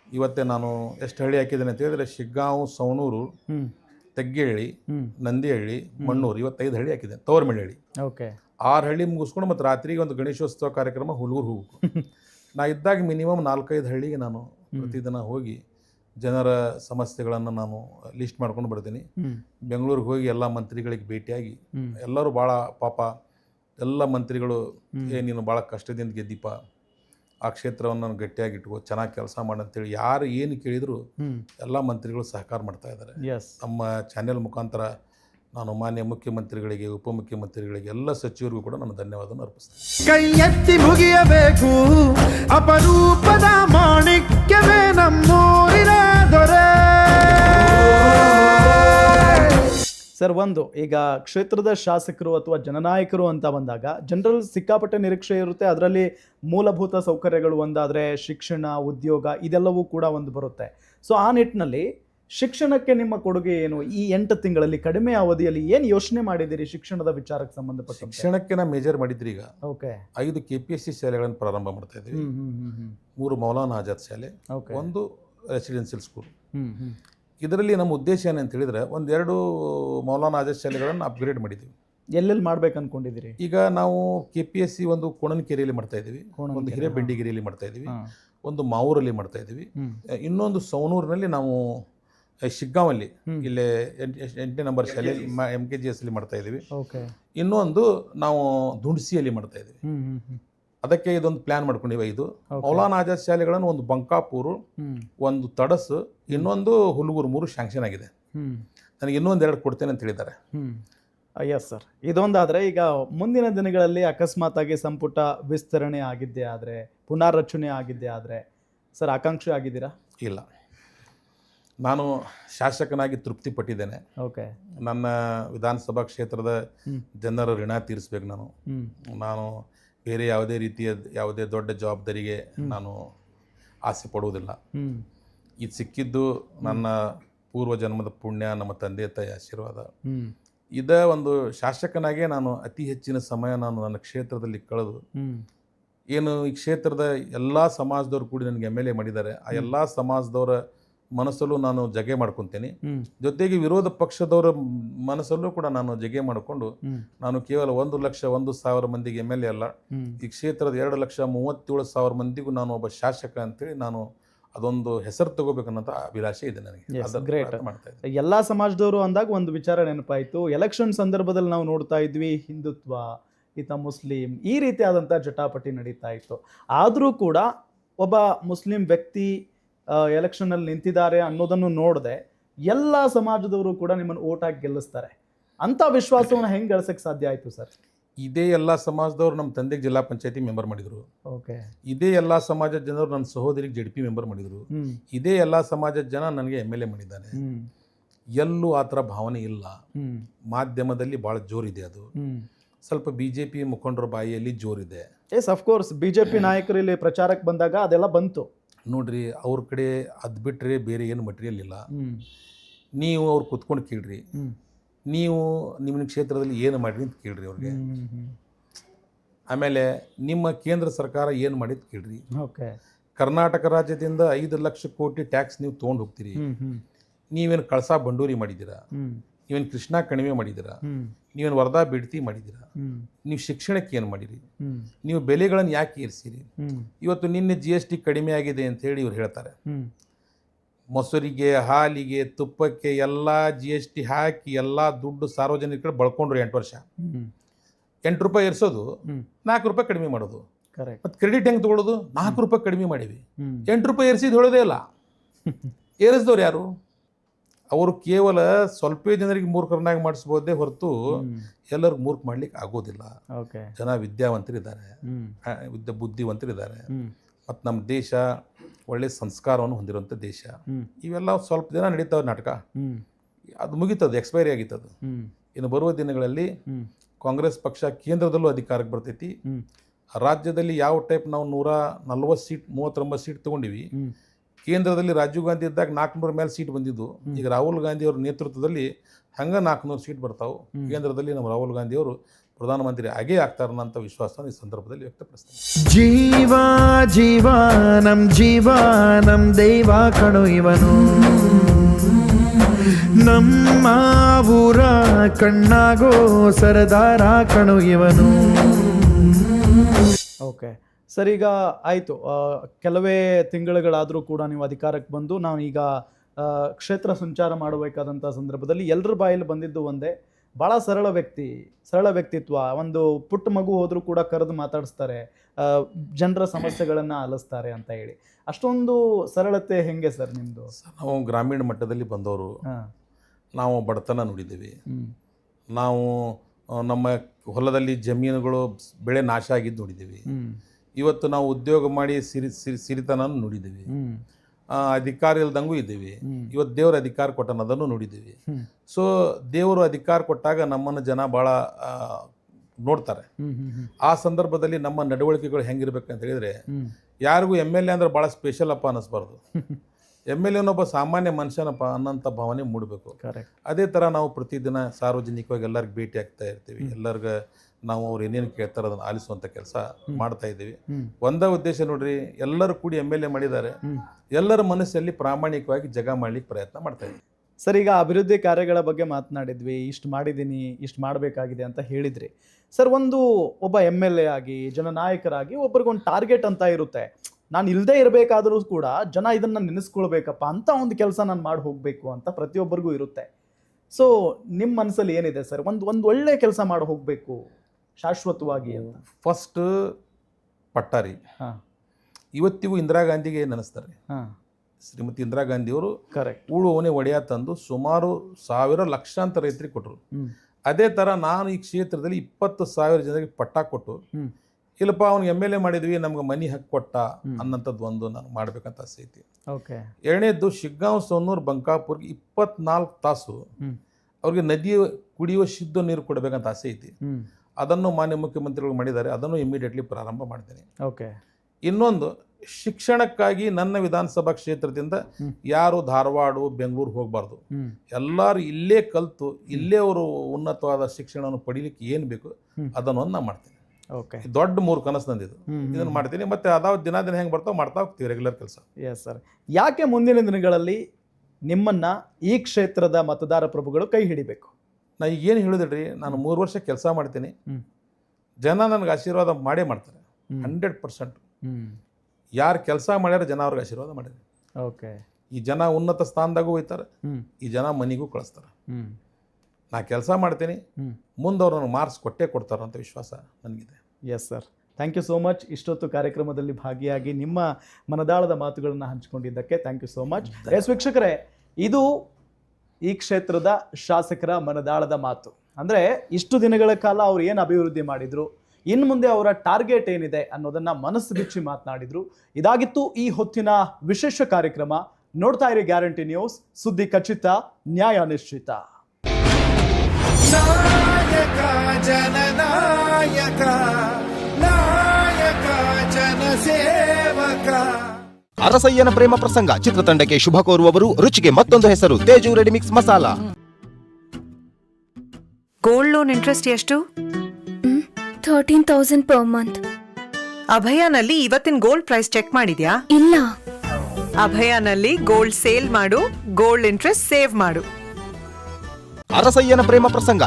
ಇವತ್ತೇ ನಾನು ಎಷ್ಟು ಹಳ್ಳಿ ಹಾಕಿದ್ದೇನೆ ಅಂತ ಹೇಳಿದ್ರೆ ಶಿಗ್ಗಾಂವ್ ಸವಣೂರು ಹ್ಮ್. ತೆಗ್ಗೆಹಳ್ಳಿ ನಂದಿಹಳ್ಳಿ ಮಣ್ಣೂರು ಇವತ್ತೈದು ಹಳ್ಳಿ ಹಾಕಿದ್ದೇನೆ. ತವರಮೆಳ್ಳಿ ಓಕೆ. ಆರು ಹಳ್ಳಿ ಮುಗಿಸ್ಕೊಂಡು ಮತ್ತು ರಾತ್ರಿಗೆ ಒಂದು ಗಣೇಶೋತ್ಸವ ಕಾರ್ಯಕ್ರಮ ಹುಡುಗರು ಹೋಗಬೇಕು. ನಾ ಇದ್ದಾಗ ಮಿನಿಮಮ್ ನಾಲ್ಕೈದು ಹಳ್ಳಿಗೆ ನಾನು ಪ್ರತಿದಿನ ಹೋಗಿ ಜನರ ಸಮಸ್ಯೆಗಳನ್ನು ನಾನು ಲಿಸ್ಟ್ ಮಾಡ್ಕೊಂಡು ಬರ್ತೀನಿ. ಬೆಂಗಳೂರಿಗೆ ಹೋಗಿ ಎಲ್ಲ ಮಂತ್ರಿಗಳಿಗೆ ಭೇಟಿಯಾಗಿ ಎಲ್ಲರೂ ಭಾಳ ಪಾಪ. ಎಲ್ಲ ಮಂತ್ರಿಗಳು ಏ ನೀನು ಭಾಳ ಕಷ್ಟದಿಂದ ಗೆದ್ದೀಪ ಆ ಕ್ಷೇತ್ರವನ್ನು ನಾನು ಗಟ್ಟಿಯಾಗಿ ಇಟ್ಕೋ ಚೆನ್ನಾಗಿ ಕೆಲಸ ಮಾಡಂತೇಳಿ ಯಾರು ಏನು ಕೇಳಿದ್ರು ಎಲ್ಲ ಮಂತ್ರಿಗಳು ಸಹಕಾರ ಮಾಡ್ತಾ ಇದ್ದಾರೆ ಎಸ್ ನಮ್ಮ ಚಾನೆಲ್ ಮುಖಾಂತರ ನಾನು ಮಾನ್ಯ ಮುಖ್ಯಮಂತ್ರಿಗಳಿಗೆ ಉಪಮುಖ್ಯಮಂತ್ರಿಗಳಿಗೆ ಎಲ್ಲ ಸಚಿವರಿಗೂ ಕೂಡ ನಾನು ಧನ್ಯವಾದವನ್ನು ಅರ್ಪಿಸ್ತೇನೆ. ಕೈ ಎತ್ತಿ ಮುಗಿಯಬೇಕು ಅಪರೂಪದ ಮಾಣಿಕ್ಯವೇ ನಮ್ಮೂರಿನ ಸರ್ ಒಂದು ಈಗ ಕ್ಷೇತ್ರದ ಶಾಸಕರು ಅಥವಾ ಜನನಾಯಕರು ಅಂತ ಬಂದಾಗ ಜನರಲ್ ಸಿಕ್ಕಾಪಟ್ಟೆ ನಿರೀಕ್ಷೆ ಇರುತ್ತೆ ಅದರಲ್ಲಿ ಮೂಲಭೂತ ಸೌಕರ್ಯಗಳು ಒಂದಾದರೆ ಶಿಕ್ಷಣ ಉದ್ಯೋಗ ಇದೆಲ್ಲವೂ ಕೂಡ ಒಂದು ಬರುತ್ತೆ. ಸೊ ಆ ನಿಟ್ಟಿನಲ್ಲಿ ಶಿಕ್ಷಣಕ್ಕೆ ನಿಮ್ಮ ಕೊಡುಗೆ ಏನು? ಈ ಎಂಟು ತಿಂಗಳಲ್ಲಿ ಕಡಿಮೆ ಅವಧಿಯಲ್ಲಿ ಏನು ಯೋಚನೆ ಮಾಡಿದ್ದೀರಿ ಶಿಕ್ಷಣದ ವಿಚಾರಕ್ಕೆ ಸಂಬಂಧಪಟ್ಟ ಶಿಕ್ಷಣಕ್ಕೆ ನಾವು ಮೇಜರ್ ಮಾಡಿದ್ರಿ ಈಗ. ಓಕೆ. ಐದು ಕೆ ಪಿ ಎಸ್ ಸಿ ಶಾಲೆಗಳನ್ನು ಪ್ರಾರಂಭ ಮಾಡ್ತಾ ಇದ್ದೀವಿ. ಮೂರು ಮೌಲಾನಾ ಆಜಾದ್ ಶಾಲೆ ಒಂದು ರೆಸಿಡೆನ್ಸಿಯಲ್ ಸ್ಕೂಲ್ ಇದರಲ್ಲಿ ನಮ್ಮ ಉದ್ದೇಶ ಏನಂತ ಹೇಳಿದ್ರೆ ಒಂದೆರಡು ಮೌಲಾನಾ ಆಜಾದ್ ಶಾಲೆಗಳನ್ನು ಅಪ್ಗ್ರೇಡ್ ಮಾಡಿದ್ದೀವಿ. ಎಲ್ಲೆಲ್ಲಿ ಮಾಡ್ಬೇಕು ಅನ್ಕೊಂಡಿದ್ದೀರಿ? ಈಗ ನಾವು ಕೆ ಪಿ ಎಸ್ ಸಿ ಒಂದು ಕೋಣನಕೆರೆಯಲ್ಲಿ ಮಾಡ್ತಾ ಇದ್ದೀವಿ. ಒಂದು ಹಿರೇಬೆಂಡಿಗೆರೆಯಲ್ಲಿ ಮಾಡ್ತಾ ಇದ್ದೀವಿ. ಒಂದು ಮಾವೂರಲ್ಲಿ ಮಾಡ್ತಾ ಇದ್ದೀವಿ. ಇನ್ನೊಂದು ಸೌನೂರಿನಲ್ಲಿ ನಾವು ಶಿಗ್ಗಾಂವಲ್ಲಿ. ಇಲ್ಲೇ ಎಂಟ್- ಎಂಟನೇ ನಂಬರ್ ಶಾಲೆಯಲ್ಲಿ ಎಂ ಕೆ ಜಿ ಎಸ್ ಅಲ್ಲಿ ಮಾಡ್ತಾ ಇದ್ದೀವಿ. ಓಕೆ ಇನ್ನೊಂದು ನಾವು ದುಂಡ್ಸಿಯಲ್ಲಿ ಮಾಡ್ತಾ ಇದ್ದೀವಿ. ಅದಕ್ಕೆ ಇದೊಂದು ಪ್ಲಾನ್ ಮಾಡ್ಕೊಂಡಿವಿ ಇದು. ಮೌಲಾನ ಆಜಾದ್ ಶಾಲೆಗಳನ್ನು ಒಂದು ಬಂಕಾಪೂರು ಒಂದು ತಡಸು ಇನ್ನೊಂದು ಹುಲ್ಗೂರು ಮೂರು ಶಾಂಕ್ಷನ್ ಆಗಿದೆ. ನನಗೆ ಇನ್ನೊಂದು ಎರಡು ಕೊಡ್ತೇನೆ ಅಂತ ಹೇಳಿದ್ದಾರೆ. ಎಸ್ ಸರ್ ಇದೊಂದಾದರೆ ಈಗ ಮುಂದಿನ ದಿನಗಳಲ್ಲಿ ಅಕಸ್ಮಾತಾಗಿ ಸಂಪುಟ ವಿಸ್ತರಣೆ ಆಗಿದ್ದೇ ಆದರೆ ಪುನಾರಚನೆ ಆಗಿದ್ದೇ ಆದರೆ ಸರ್ ಆಕಾಂಕ್ಷಿ ಆಗಿದ್ದೀರಾ? ಇಲ್ಲ. ನಾನು ಶಾಸಕನಾಗಿ ತೃಪ್ತಿ ಪಟ್ಟಿದ್ದೇನೆ ಓಕೆ ನನ್ನ ವಿಧಾನಸಭಾ ಕ್ಷೇತ್ರದ. ಜನರ ಋಣ ತೀರಿಸ್ಬೇಕು ನಾನು. ನಾನು ಬೇರೆ ಯಾವುದೇ ರೀತಿಯ ಯಾವುದೇ ದೊಡ್ಡ ಜವಾಬ್ದಾರಿಗೆ ನಾನು ಆಸೆ ಪಡುವುದಿಲ್ಲ. ಇದು ಸಿಕ್ಕಿದ್ದು ನನ್ನ ಪೂರ್ವ ಜನ್ಮದ ಪುಣ್ಯ ನಮ್ಮ ತಂದೆ ತಾಯಿ ಆಶೀರ್ವಾದ. ಇದ ಒಂದು ಶಾಸಕನಾಗೆ ನಾನು ಅತಿ ಹೆಚ್ಚಿನ ಸಮಯ ನಾನು ನನ್ನ ಕ್ಷೇತ್ರದಲ್ಲಿ ಕಳೆದು ಏನು ಈ ಕ್ಷೇತ್ರದ ಎಲ್ಲ ಸಮಾಜದವರು ಕೂಡಿ ನನಗೆ ಎಂ ಎಲ್ ಎ ಮಾಡಿದ್ದಾರೆ. ಆ ಎಲ್ಲ ಸಮಾಜದವರ ಮನಸ್ಸಲ್ಲೂ ನಾನು ಜಗೆ ಮಾಡ್ಕೊತೀನಿ. ಜೊತೆಗೆ ವಿರೋಧ ಪಕ್ಷದವರ ಮನಸ್ಸಲ್ಲೂ ಕೂಡ ನಾನು ಜಗೆ ಮಾಡಿಕೊಂಡು ನಾನು ಕೇವಲ ಒಂದು ಲಕ್ಷ ಒಂದು ಸಾವಿರ ಮಂದಿಗೆ ಎಂ ಎಲ್ ಎ ಅಲ್ಲ. ಈ ಕ್ಷೇತ್ರದ ಎರಡು ಲಕ್ಷ ಮೂವತ್ತೇಳು ಸಾವಿರ ಮಂದಿಗೂ ನಾನು ಒಬ್ಬ ಶಾಸಕ ಅಂತೇಳಿ ನಾನು ಅದೊಂದು ಹೆಸರು ತಗೋಬೇಕನ್ನೋ ಅಭಿಲಾಷೆ ಇದೆ ನನಗೆ. ಎಲ್ಲ ಸಮಾಜದವರು ಅಂದಾಗ ಒಂದು ವಿಚಾರ ನೆನಪಾಯಿತು. ಎಲೆಕ್ಷನ್ ಸಂದರ್ಭದಲ್ಲಿ ನಾವು ನೋಡ್ತಾ ಇದ್ವಿ ಹಿಂದುತ್ವ ಈತ ಮುಸ್ಲಿಂ ಈ ರೀತಿಯಾದಂಥ ಜಟಾಪಟಿ ನಡೀತಾ ಇತ್ತು. ಆದರೂ ಕೂಡ ಒಬ್ಬ ಮುಸ್ಲಿಂ ವ್ಯಕ್ತಿ ಎಲೆಕ್ಷನಲ್ಲಿ ನಿಂತಿದ್ದಾರೆ ಅನ್ನೋದನ್ನು ನೋಡದೆ ಎಲ್ಲ ಸಮಾಜದವರು ಕೂಡ ನಿಮ್ಮನ್ನು ಓಟ್ ಹಾಕಿ ಗೆಲ್ಲಿಸ್ತಾರೆ. ಅಂಥ ವಿಶ್ವಾಸವನ್ನು ಹೆಂಗೆ ಗಳಿಸಕ್ಕೆ ಸಾಧ್ಯ ಆಯಿತು ಸರ್? ಇದೇ ಎಲ್ಲ ಸಮಾಜದವ್ರು ನಮ್ಮ ತಂದೆಗೆ ಜಿಲ್ಲಾ ಪಂಚಾಯತಿ ಮೆಂಬರ್ ಮಾಡಿದರು. ಓಕೆ. ಇದೇ ಎಲ್ಲ ಸಮಾಜದ ಜನರು ನನ್ನ ಸಹೋದರಿಗೆ ಜಡ್ ಪಿ ಮೆಂಬರ್ ಮಾಡಿದರು. ಇದೇ ಎಲ್ಲ ಸಮಾಜದ ಜನ ನನಗೆ ಎಂ ಎಲ್ ಎ ಮಾಡಿದ್ದಾರೆ. ಎಲ್ಲೂ ಆ ಥರ ಭಾವನೆ ಇಲ್ಲ. ಮಾಧ್ಯಮದಲ್ಲಿ ಮಾಧ್ಯಮದಲ್ಲಿ ಭಾಳ ಜೋರಿದೆ ಅದು. ಸ್ವಲ್ಪ ಬಿ ಜೆ ಪಿ ಮುಖಂಡರ ಬಾಯಿಯಲ್ಲಿ ಜೋರಿದೆ. Yes of course B J P ನಾಯಕರು ಇಲ್ಲಿ ಪ್ರಚಾರಕ್ಕೆ ಬಂದಾಗ ಅದೆಲ್ಲ ಬಂತು. ನೋಡ್ರಿ ಅವ್ರ ಕಡೆ ಅದು ಬಿಟ್ಟರೆ ಬೇರೆ ಏನು ಮಟೀರಿಯಲ್ ಇಲ್ಲ. ನೀವು ಅವ್ರು ಕುತ್ಕೊಂಡು ಕೇಳ್ರಿ. ನೀವು ನಿಮ್ಮ ಕ್ಷೇತ್ರದಲ್ಲಿ ಏನು ಮಾಡಿರಿ ಅಂತ ಕೇಳ್ರಿ ಅವ್ರಿಗೆ. ಆಮೇಲೆ ನಿಮ್ಮ ಕೇಂದ್ರ ಸರ್ಕಾರ ಏನು ಮಾಡಿದ್ ಕೇಳ್ರಿ. ಓಕೆ. ಕರ್ನಾಟಕ ರಾಜ್ಯದಿಂದ ಐದು ಲಕ್ಷ ಕೋಟಿ ಟ್ಯಾಕ್ಸ್ ನೀವು ತೊಗೊಂಡು ಹೋಗ್ತೀರಿ. ನೀವೇನು ಕಳಸಾ ಬಂಡೂರಿ ಮಾಡಿದ್ದೀರಾ. ನೀವೇನು ಕೃಷ್ಣ ಕಣಿವೆ ಮಾಡಿದ್ದೀರಾ? ಹ್ಮ್. ನೀವೇನು ವರದಾ ಬಿಡ್ತಿ ಮಾಡಿದ್ದೀರಾ? ಹ್ಮ್. ನೀವು ಶಿಕ್ಷಣಕ್ಕೆ ಏನು ಮಾಡಿರಿ? ನೀವು ಬೆಲೆಗಳನ್ನು ಯಾಕೆ ಏರಿಸಿರಿ. ಇವತ್ತು ನಿನ್ನೆ ಜಿ ಎಸ್ ಟಿ ಕಡಿಮೆ ಆಗಿದೆ ಅಂತ ಹೇಳಿ ಇವ್ರು ಹೇಳ್ತಾರೆ. ಮೊಸರಿಗೆ ಹಾಲಿಗೆ ತುಪ್ಪಕ್ಕೆ ಎಲ್ಲ ಜಿ ಎಸ್ ಟಿ ಹಾಕಿ ಎಲ್ಲ ದುಡ್ಡು ಸಾರ್ವಜನಿಕರು ಬಳ್ಕೊಂಡ್ರು ಎಂಟು ವರ್ಷ. ಎಂಟು ರೂಪಾಯಿ ಏರಿಸೋದು. ನಾಲ್ಕು ರೂಪಾಯಿ ಕಡಿಮೆ ಮಾಡೋದು. ಮತ್ತು ಕ್ರೆಡಿಟ್ ಹೆಂಗೆ ತೊಗೊಳೋದು? ನಾಲ್ಕು ರೂಪಾಯಿ ಕಡಿಮೆ ಮಾಡಿವಿ. ಎಂಟು ರೂಪಾಯಿ ಏರಿಸಿದ್ದು ಹೇಳೋದೇ ಇಲ್ಲ. ಏರಿಸಿದವ್ರು ಯಾರು? ಅವರು ಕೇವಲ ಸ್ವಲ್ಪ ಜನರಿಗೆ ಮೂರ್ಖರನ್ನಾಗಿ ಮಾಡಿಸ್ಬೋದೇ ಹೊರತು ಎಲ್ಲರಿಗೂ ಮೂರ್ಖ ಮಾಡ್ಲಿಕ್ಕೆ ಆಗೋದಿಲ್ಲ ಜನ ವಿದ್ಯಾವಂತರಿದ್ದಾರೆ ವಿದ್ಯ ಬುದ್ಧಿವಂತರಿದ್ದಾರೆ. ಮತ್ತು ನಮ್ಮ ದೇಶ ಒಳ್ಳೆ ಸಂಸ್ಕಾರವನ್ನು ಹೊಂದಿರುವಂಥ ದೇಶ. ಇವೆಲ್ಲ ಸ್ವಲ್ಪ ದಿನ ನಡೀತಾವೆ ನಾಟಕ. ಅದು ಮುಗೀತದೆ ಎಕ್ಸ್ಪೈರಿ ಆಗಿತ್ತದು. ಇನ್ನು ಬರುವ ದಿನಗಳಲ್ಲಿ. ಕಾಂಗ್ರೆಸ್ ಪಕ್ಷ ಕೇಂದ್ರದಲ್ಲೂ ಅಧಿಕಾರಕ್ಕೆ ಬರ್ತೈತಿ. ರಾಜ್ಯದಲ್ಲಿ ಯಾವ ಟೈಪ್ ನಾವು ನೂರ ನಲ್ವತ್ತು ಸೀಟ್ ಮೂವತ್ತೊಂಬತ್ತು ಸೀಟ್ ತೊಗೊಂಡಿವಿ ಕೇಂದ್ರದಲ್ಲಿ ರಾಜೀವ್ ಗಾಂಧಿ ಇದ್ದಾಗ ನಾಲ್ಕುನೂರ ಮೇಲೆ ಸೀಟ್ ಬಂದಿದ್ದು. ಈಗ ರಾಹುಲ್ ಗಾಂಧಿ ಅವ್ರ ನೇತೃತ್ವದಲ್ಲಿ ಹಂಗೆ ನಾಲ್ಕುನೂರು ಸೀಟ್ ಬರ್ತಾವೆ. ಕೇಂದ್ರದಲ್ಲಿ ನಮ್ಮ ರಾಹುಲ್ ಗಾಂಧಿ ಅವರು ಪ್ರಧಾನಮಂತ್ರಿ ಆಗೇ ಆಗ್ತಾರನ್ನಂಥ ವಿಶ್ವಾಸ ಈ ಸಂದರ್ಭದಲ್ಲಿ ವ್ಯಕ್ತಪಡಿಸ್ತಾರೆ. ಜೀವ ಜೀವ ನಮ್ ಜೀವ ನಮ್ ದೈವ ಕಣು ಇವನು. ನಮ್ಮ ಊರ ಕಣ್ಣಾಗೋ ಸರದಾರ ಕಣು ಇವನು. ಓಕೆ ಸರ್ ಈಗ ಆಯಿತು. ಕೆಲವೇ ತಿಂಗಳುಗಳಾದರೂ ಕೂಡ ನೀವು ಅಧಿಕಾರಕ್ಕೆ ಬಂದು ನಾವು ಈಗ ಕ್ಷೇತ್ರ ಸಂಚಾರ ಮಾಡಬೇಕಾದಂಥ ಸಂದರ್ಭದಲ್ಲಿ ಎಲ್ಲರ ಬಾಯಲ್ಲಿ ಬಂದಿದ್ದು ಒಂದೇ. ಭಾಳ ಸರಳ ವ್ಯಕ್ತಿ ಸರಳ ವ್ಯಕ್ತಿತ್ವ. ಒಂದು ಪುಟ್ಟ ಮಗು ಹೋದರೂ ಕೂಡ ಕರೆದು ಮಾತಾಡಿಸ್ತಾರೆ. ಜನರ ಸಮಸ್ಯೆಗಳನ್ನು ಆಲಿಸ್ತಾರೆ ಅಂತ ಹೇಳಿ. ಅಷ್ಟೊಂದು ಸರಳತೆ ಹೆಂಗೆ ಸರ್ ನಿಮ್ಮದು ನಾವು ಗ್ರಾಮೀಣ ಮಟ್ಟದಲ್ಲಿ ಬಂದವರು. ನಾವು ಬಡತನ ನೋಡಿದ್ದೀವಿ. ನಾವು ನಮ್ಮ ಹೊಲದಲ್ಲಿ ಜಮೀನುಗಳು ಬೆಳೆ ನಾಶ ಆಗಿದ್ದು ನೋಡಿದ್ದೀವಿ. ಇವತ್ತು ನಾವು ಉದ್ಯೋಗ ಮಾಡಿ ಸಿರಿ ಸಿರಿ ಸಿರಿತನ ನೋಡಿದ್ದೀವಿ ಆ, ಅಧಿಕಾರ ಇಲ್ದಂಗೂ ಇದ್ದೀವಿ. ಇವತ್ತು ದೇವರ ಅಧಿಕಾರ ಕೊಟ್ಟನ ಅದನ್ನು ನೋಡಿದ್ದೀವಿ. ಸೊ ದೇವರು ಅಧಿಕಾರ ಕೊಟ್ಟಾಗ ನಮ್ಮನ್ನು ಜನ ಭಾಳ ನೋಡ್ತಾರೆ. ಆ ಸಂದರ್ಭದಲ್ಲಿ ನಮ್ಮ ನಡವಳಿಕೆಗಳು ಹೆಂಗಿರ್ಬೇಕಂತ ಹೇಳಿದ್ರೆ. ಯಾರಿಗೂ ಎಂ ಎಲ್ ಎ ಅಂದ್ರೆ ಭಾಳ ಸ್ಪೆಷಲ್ ಅಪ್ಪ ಅನ್ನಿಸ್ಬಾರ್ದು. ಎಂ ಎಲ್ ಎನೊಬ್ಬ ಸಾಮಾನ್ಯ ಮನುಷ್ಯನಪ್ಪ ಅನ್ನೋಂಥ ಭಾವನೆ ಮೂಡಬೇಕು. ಅದೇ ಥರ ನಾವು ಪ್ರತಿದಿನ ಸಾರ್ವಜನಿಕವಾಗಿ ಎಲ್ಲರಿಗೂ ಭೇಟಿ ಆಗ್ತಾ ಇರ್ತೀವಿ. ಎಲ್ಲರಿಗೆ ನಾವು ಅವ್ರು ಏನೇನು ಕೇಳ್ತಾರೆ ಅದನ್ನು ಆಲಿಸುವಂಥ ಕೆಲಸ ಮಾಡ್ತಾ ಇದ್ದೀವಿ. ಒಂದೇ ಉದ್ದೇಶ ನೋಡ್ರಿ ಎಲ್ಲರೂ ಕೂಡಿ ಎಂ ಎಲ್ ಎ ಮಾಡಿದ್ದಾರೆ. ಎಲ್ಲರ ಮನಸ್ಸಲ್ಲಿ ಪ್ರಾಮಾಣಿಕವಾಗಿ ಜಗ ಮಾಡ್ಲಿಕ್ಕೆ ಪ್ರಯತ್ನ ಮಾಡ್ತಾ ಇದ್ದೀವಿ. ಸರ್ ಈಗ ಅಭಿವೃದ್ಧಿ ಕಾರ್ಯಗಳ ಬಗ್ಗೆ ಮಾತನಾಡಿದ್ವಿ ಇಷ್ಟು ಮಾಡಿದ್ದೀನಿ ಇಷ್ಟು ಮಾಡಬೇಕಾಗಿದೆ ಅಂತ ಹೇಳಿದ್ರಿ. ಸರ್ ಒಂದು ಒಬ್ಬ ಎಂ ಎಲ್ ಎ ಆಗಿ ಜನನಾಯಕರಾಗಿ ಒಬ್ರಿಗೊಂದು ಟಾರ್ಗೆಟ್ ಅಂತ ಇರುತ್ತೆ. ನಾನು ಇಲ್ಲದೆ ಇರಬೇಕಾದರೂ ಕೂಡ ಜನ ಇದನ್ನು ನೆನೆಸ್ಕೊಳ್ಬೇಕಪ್ಪ ಅಂತ ಒಂದು ಕೆಲಸ ನಾನು ಮಾಡಿ ಹೋಗಬೇಕು ಅಂತ ಪ್ರತಿಯೊಬ್ಬರಿಗೂ ಇರುತ್ತೆ. ಸೊ ನಿಮ್ಮ ಮನಸ್ಸಲ್ಲಿ ಏನಿದೆ ಸರ್? ಒಂದು ಒಂದು ಒಳ್ಳೆ ಕೆಲಸ ಮಾಡಿ ಹೋಗಬೇಕು. ಶಾಶ್ವತವಾಗಿ ಅಂತ ಫಸ್ಟ್ ಪಟ್ಟಾರಿ. ಹಾಂ. ಇವತ್ತಿಗೂ ಇಂದಿರಾ ಗಾಂಧಿಗೆ ನೆನೆಸ್ತಾರೆ ಹಾಂ. ಶ್ರೀಮತಿ ಇಂದಿರಾ ಗಾಂಧಿಯವರು ಕರೆಕ್ಟ್ ಉಳುವನೆ ಒಡೆಯ ತಂದು ಸುಮಾರು ಸಾವಿರ ಲಕ್ಷಾಂತರ ರೈತರಿಗೆ ಕೊಟ್ಟರು ಅದೇ ಥರ ನಾನು ಈ ಕ್ಷೇತ್ರದಲ್ಲಿ ಇಪ್ಪತ್ತು ಸಾವಿರ ಜನರಿಗೆ ಪಟ್ಟ ಕೊಟ್ಟು ಇಲ್ಲಪ್ಪ ಅವ್ನಿಗೆ ಎಂ ಎಲ್ ಎ ಮಾಡಿದ್ವಿ ನಮ್ಗೆ ಮನಿ ಹಕ್ಕು ಕೊಟ್ಟ ಅನ್ನೋಂಥದ್ದು ಒಂದು ನಾನು ಮಾಡ್ಬೇಕಂತ ಆಸೆ ಐತಿ. ಓಕೆ ಎರಡನೇದ್ದು ಶಿಗ್ಗಾಂವ್ ಸೋನ್ನೂರು ಬಂಕಾಪುರ್ಗೆ ಇಪ್ಪತ್ನಾಲ್ಕು ತಾಸು ಅವ್ರಿಗೆ ನದಿ ಕುಡಿಯುವ ಶುದ್ಧ ನೀರು ಕೊಡಬೇಕಂತ ಆಸೆ ಐತಿ. ಅದನ್ನು ಮಾನ್ಯ ಮುಖ್ಯಮಂತ್ರಿಗಳು ಮಾಡಿದ್ದಾರೆ ಅದನ್ನು ಇಮಿಡಿಯೇಟ್ಲಿ ಪ್ರಾರಂಭ ಮಾಡ್ತೀನಿ. ಓಕೆ. ಇನ್ನೊಂದು ಶಿಕ್ಷಣಕ್ಕಾಗಿ ನನ್ನ ವಿಧಾನಸಭಾ ಕ್ಷೇತ್ರದಿಂದ ಯಾರು ಧಾರವಾಡ ಬೆಂಗಳೂರು ಹೋಗಬಾರ್ದು. ಎಲ್ಲರೂ ಇಲ್ಲೇ ಕಲಿತು ಇಲ್ಲೇ ಅವರು ಉನ್ನತವಾದ ಶಿಕ್ಷಣವನ್ನು ಪಡೀಲಿಕ್ಕೆ ಏನು ಬೇಕು ಅದನ್ನು ನಾನು ಮಾಡ್ತೇನೆ. ಓಕೆ. ದೊಡ್ಡ ಮೂರು ಕನಸು ನಂದಿದು ಹ್ಮ್, ಹ್ಮ್. ಇದನ್ನು ಮಾಡ್ತೀನಿ ಮತ್ತೆ ಅದಾವ ದಿನ ದಿನ ಹೆಂಗೆ ಬರ್ತಾವೆ ಮಾಡ್ತಾ ಹೋಗ್ತೀವಿ ರೆಗ್ಯುಲರ್ ಕೆಲಸ. ಎಸ್ ಸರ್ ಯಾಕೆ ಮುಂದಿನ ದಿನಗಳಲ್ಲಿ ನಿಮ್ಮನ್ನ ಈ ಕ್ಷೇತ್ರದ ಮತದಾರ ಪ್ರಭುಗಳು ಕೈ ಹಿಡಿಬೇಕು? ನಾ ಈಗ ಏನು ಹೇಳಿದ್ರಿ ನಾನು ಮೂರು ವರ್ಷ ಕೆಲಸ ಮಾಡ್ತೀನಿ. ಜನ ನನಗೆ ಆಶೀರ್ವಾದ ಮಾಡೇ ಮಾಡ್ತಾರೆ. Hundred percent. ಯಾರು ಕೆಲಸ ಮಾಡ್ಯಾರ ಜನ ಅವ್ರಿಗೆ ಆಶೀರ್ವಾದ ಮಾಡಿದೆ. ಓಕೆ. ಈ ಜನ ಉನ್ನತ ಸ್ಥಾನದಾಗೂ ಹೋಯ್ತಾರೆ. ಈ ಜನ ಮನೆಗೂ ಕಳಿಸ್ತಾರೆ. ನಾ ಕೆಲಸ ಮಾಡ್ತೀನಿ. ಮುಂದೆ ಅವ್ರು ನನಗೆ ಮಾರ್ಕ್ಸ್ ಕೊಟ್ಟೇ ಕೊಡ್ತಾರೆ ಅಂತ ವಿಶ್ವಾಸ ನನಗಿದೆ. Yes sir thank you so much ಇಷ್ಟೊತ್ತು ಕಾರ್ಯಕ್ರಮದಲ್ಲಿ ಭಾಗಿಯಾಗಿ ನಿಮ್ಮ ಮನದಾಳದ ಮಾತುಗಳನ್ನು ಹಂಚಿಕೊಂಡಿದ್ದಕ್ಕೆ thank you so much yes ವೀಕ್ಷಕರೇ ಇದು ಈ ಕ್ಷೇತ್ರದ ಶಾಸಕರ ಮನದಾಳದ ಮಾತು. ಅಂದರೆ ಇಷ್ಟು ದಿನಗಳ ಕಾಲ ಅವ್ರು ಏನು ಅಭಿವೃದ್ಧಿ ಮಾಡಿದ್ರು ಇನ್ನು ಮುಂದೆ ಅವರ ಟಾರ್ಗೆಟ್ ಏನಿದೆ ಅನ್ನೋದನ್ನ ಮನಸ್ಸು ಬಿಚ್ಚಿ ಮಾತನಾಡಿದ್ರು. ಇದಾಗಿತ್ತು ಈ ಹೊತ್ತಿನ ವಿಶೇಷ ಕಾರ್ಯಕ್ರಮ. ನೋಡ್ತಾ ಇರಿ ಗ್ಯಾರಂಟಿ ನ್ಯೂಸ್, ಸುದ್ದಿ ಖಚಿತ, ನ್ಯಾಯ ನಿಶ್ಚಿತ. ಅರಸಯ್ಯನ ಪ್ರೇಮ ಪ್ರಸಂಗ. ಚಿತ್ರತಂಡಕ್ಕೆ ಶುಭ ಕೋರುವವರು ರುಚಿಗೆ ಮತ್ತೊಂದು ಹೆಸರು Teju ready mix masala. Gold loan interest ಎಷ್ಟು? ತರ್ಟೀನ್ ತೌಸಂಡ್ ಪರ್ ಮಂತ್ ಅಭಯನಲ್ಲಿ ಇವತ್ತಿನ ಗೋಲ್ಡ್ ಪ್ರೈಸ್ ಚೆಕ್ ಮಾಡಿದ್ಯಾ? ಇಲ್ಲ. ಅಭಯನಲ್ಲಿ ಗೋಲ್ಡ್ ಸೇಲ್ ಮಾಡು ಗೋಲ್ಡ್ ಇಂಟ್ರೆಸ್ಟ್ ಸೇವ್ ಮಾಡು. ಅರಸಯ್ಯನ ಪ್ರೇಮ ಪ್ರಸಂಗ.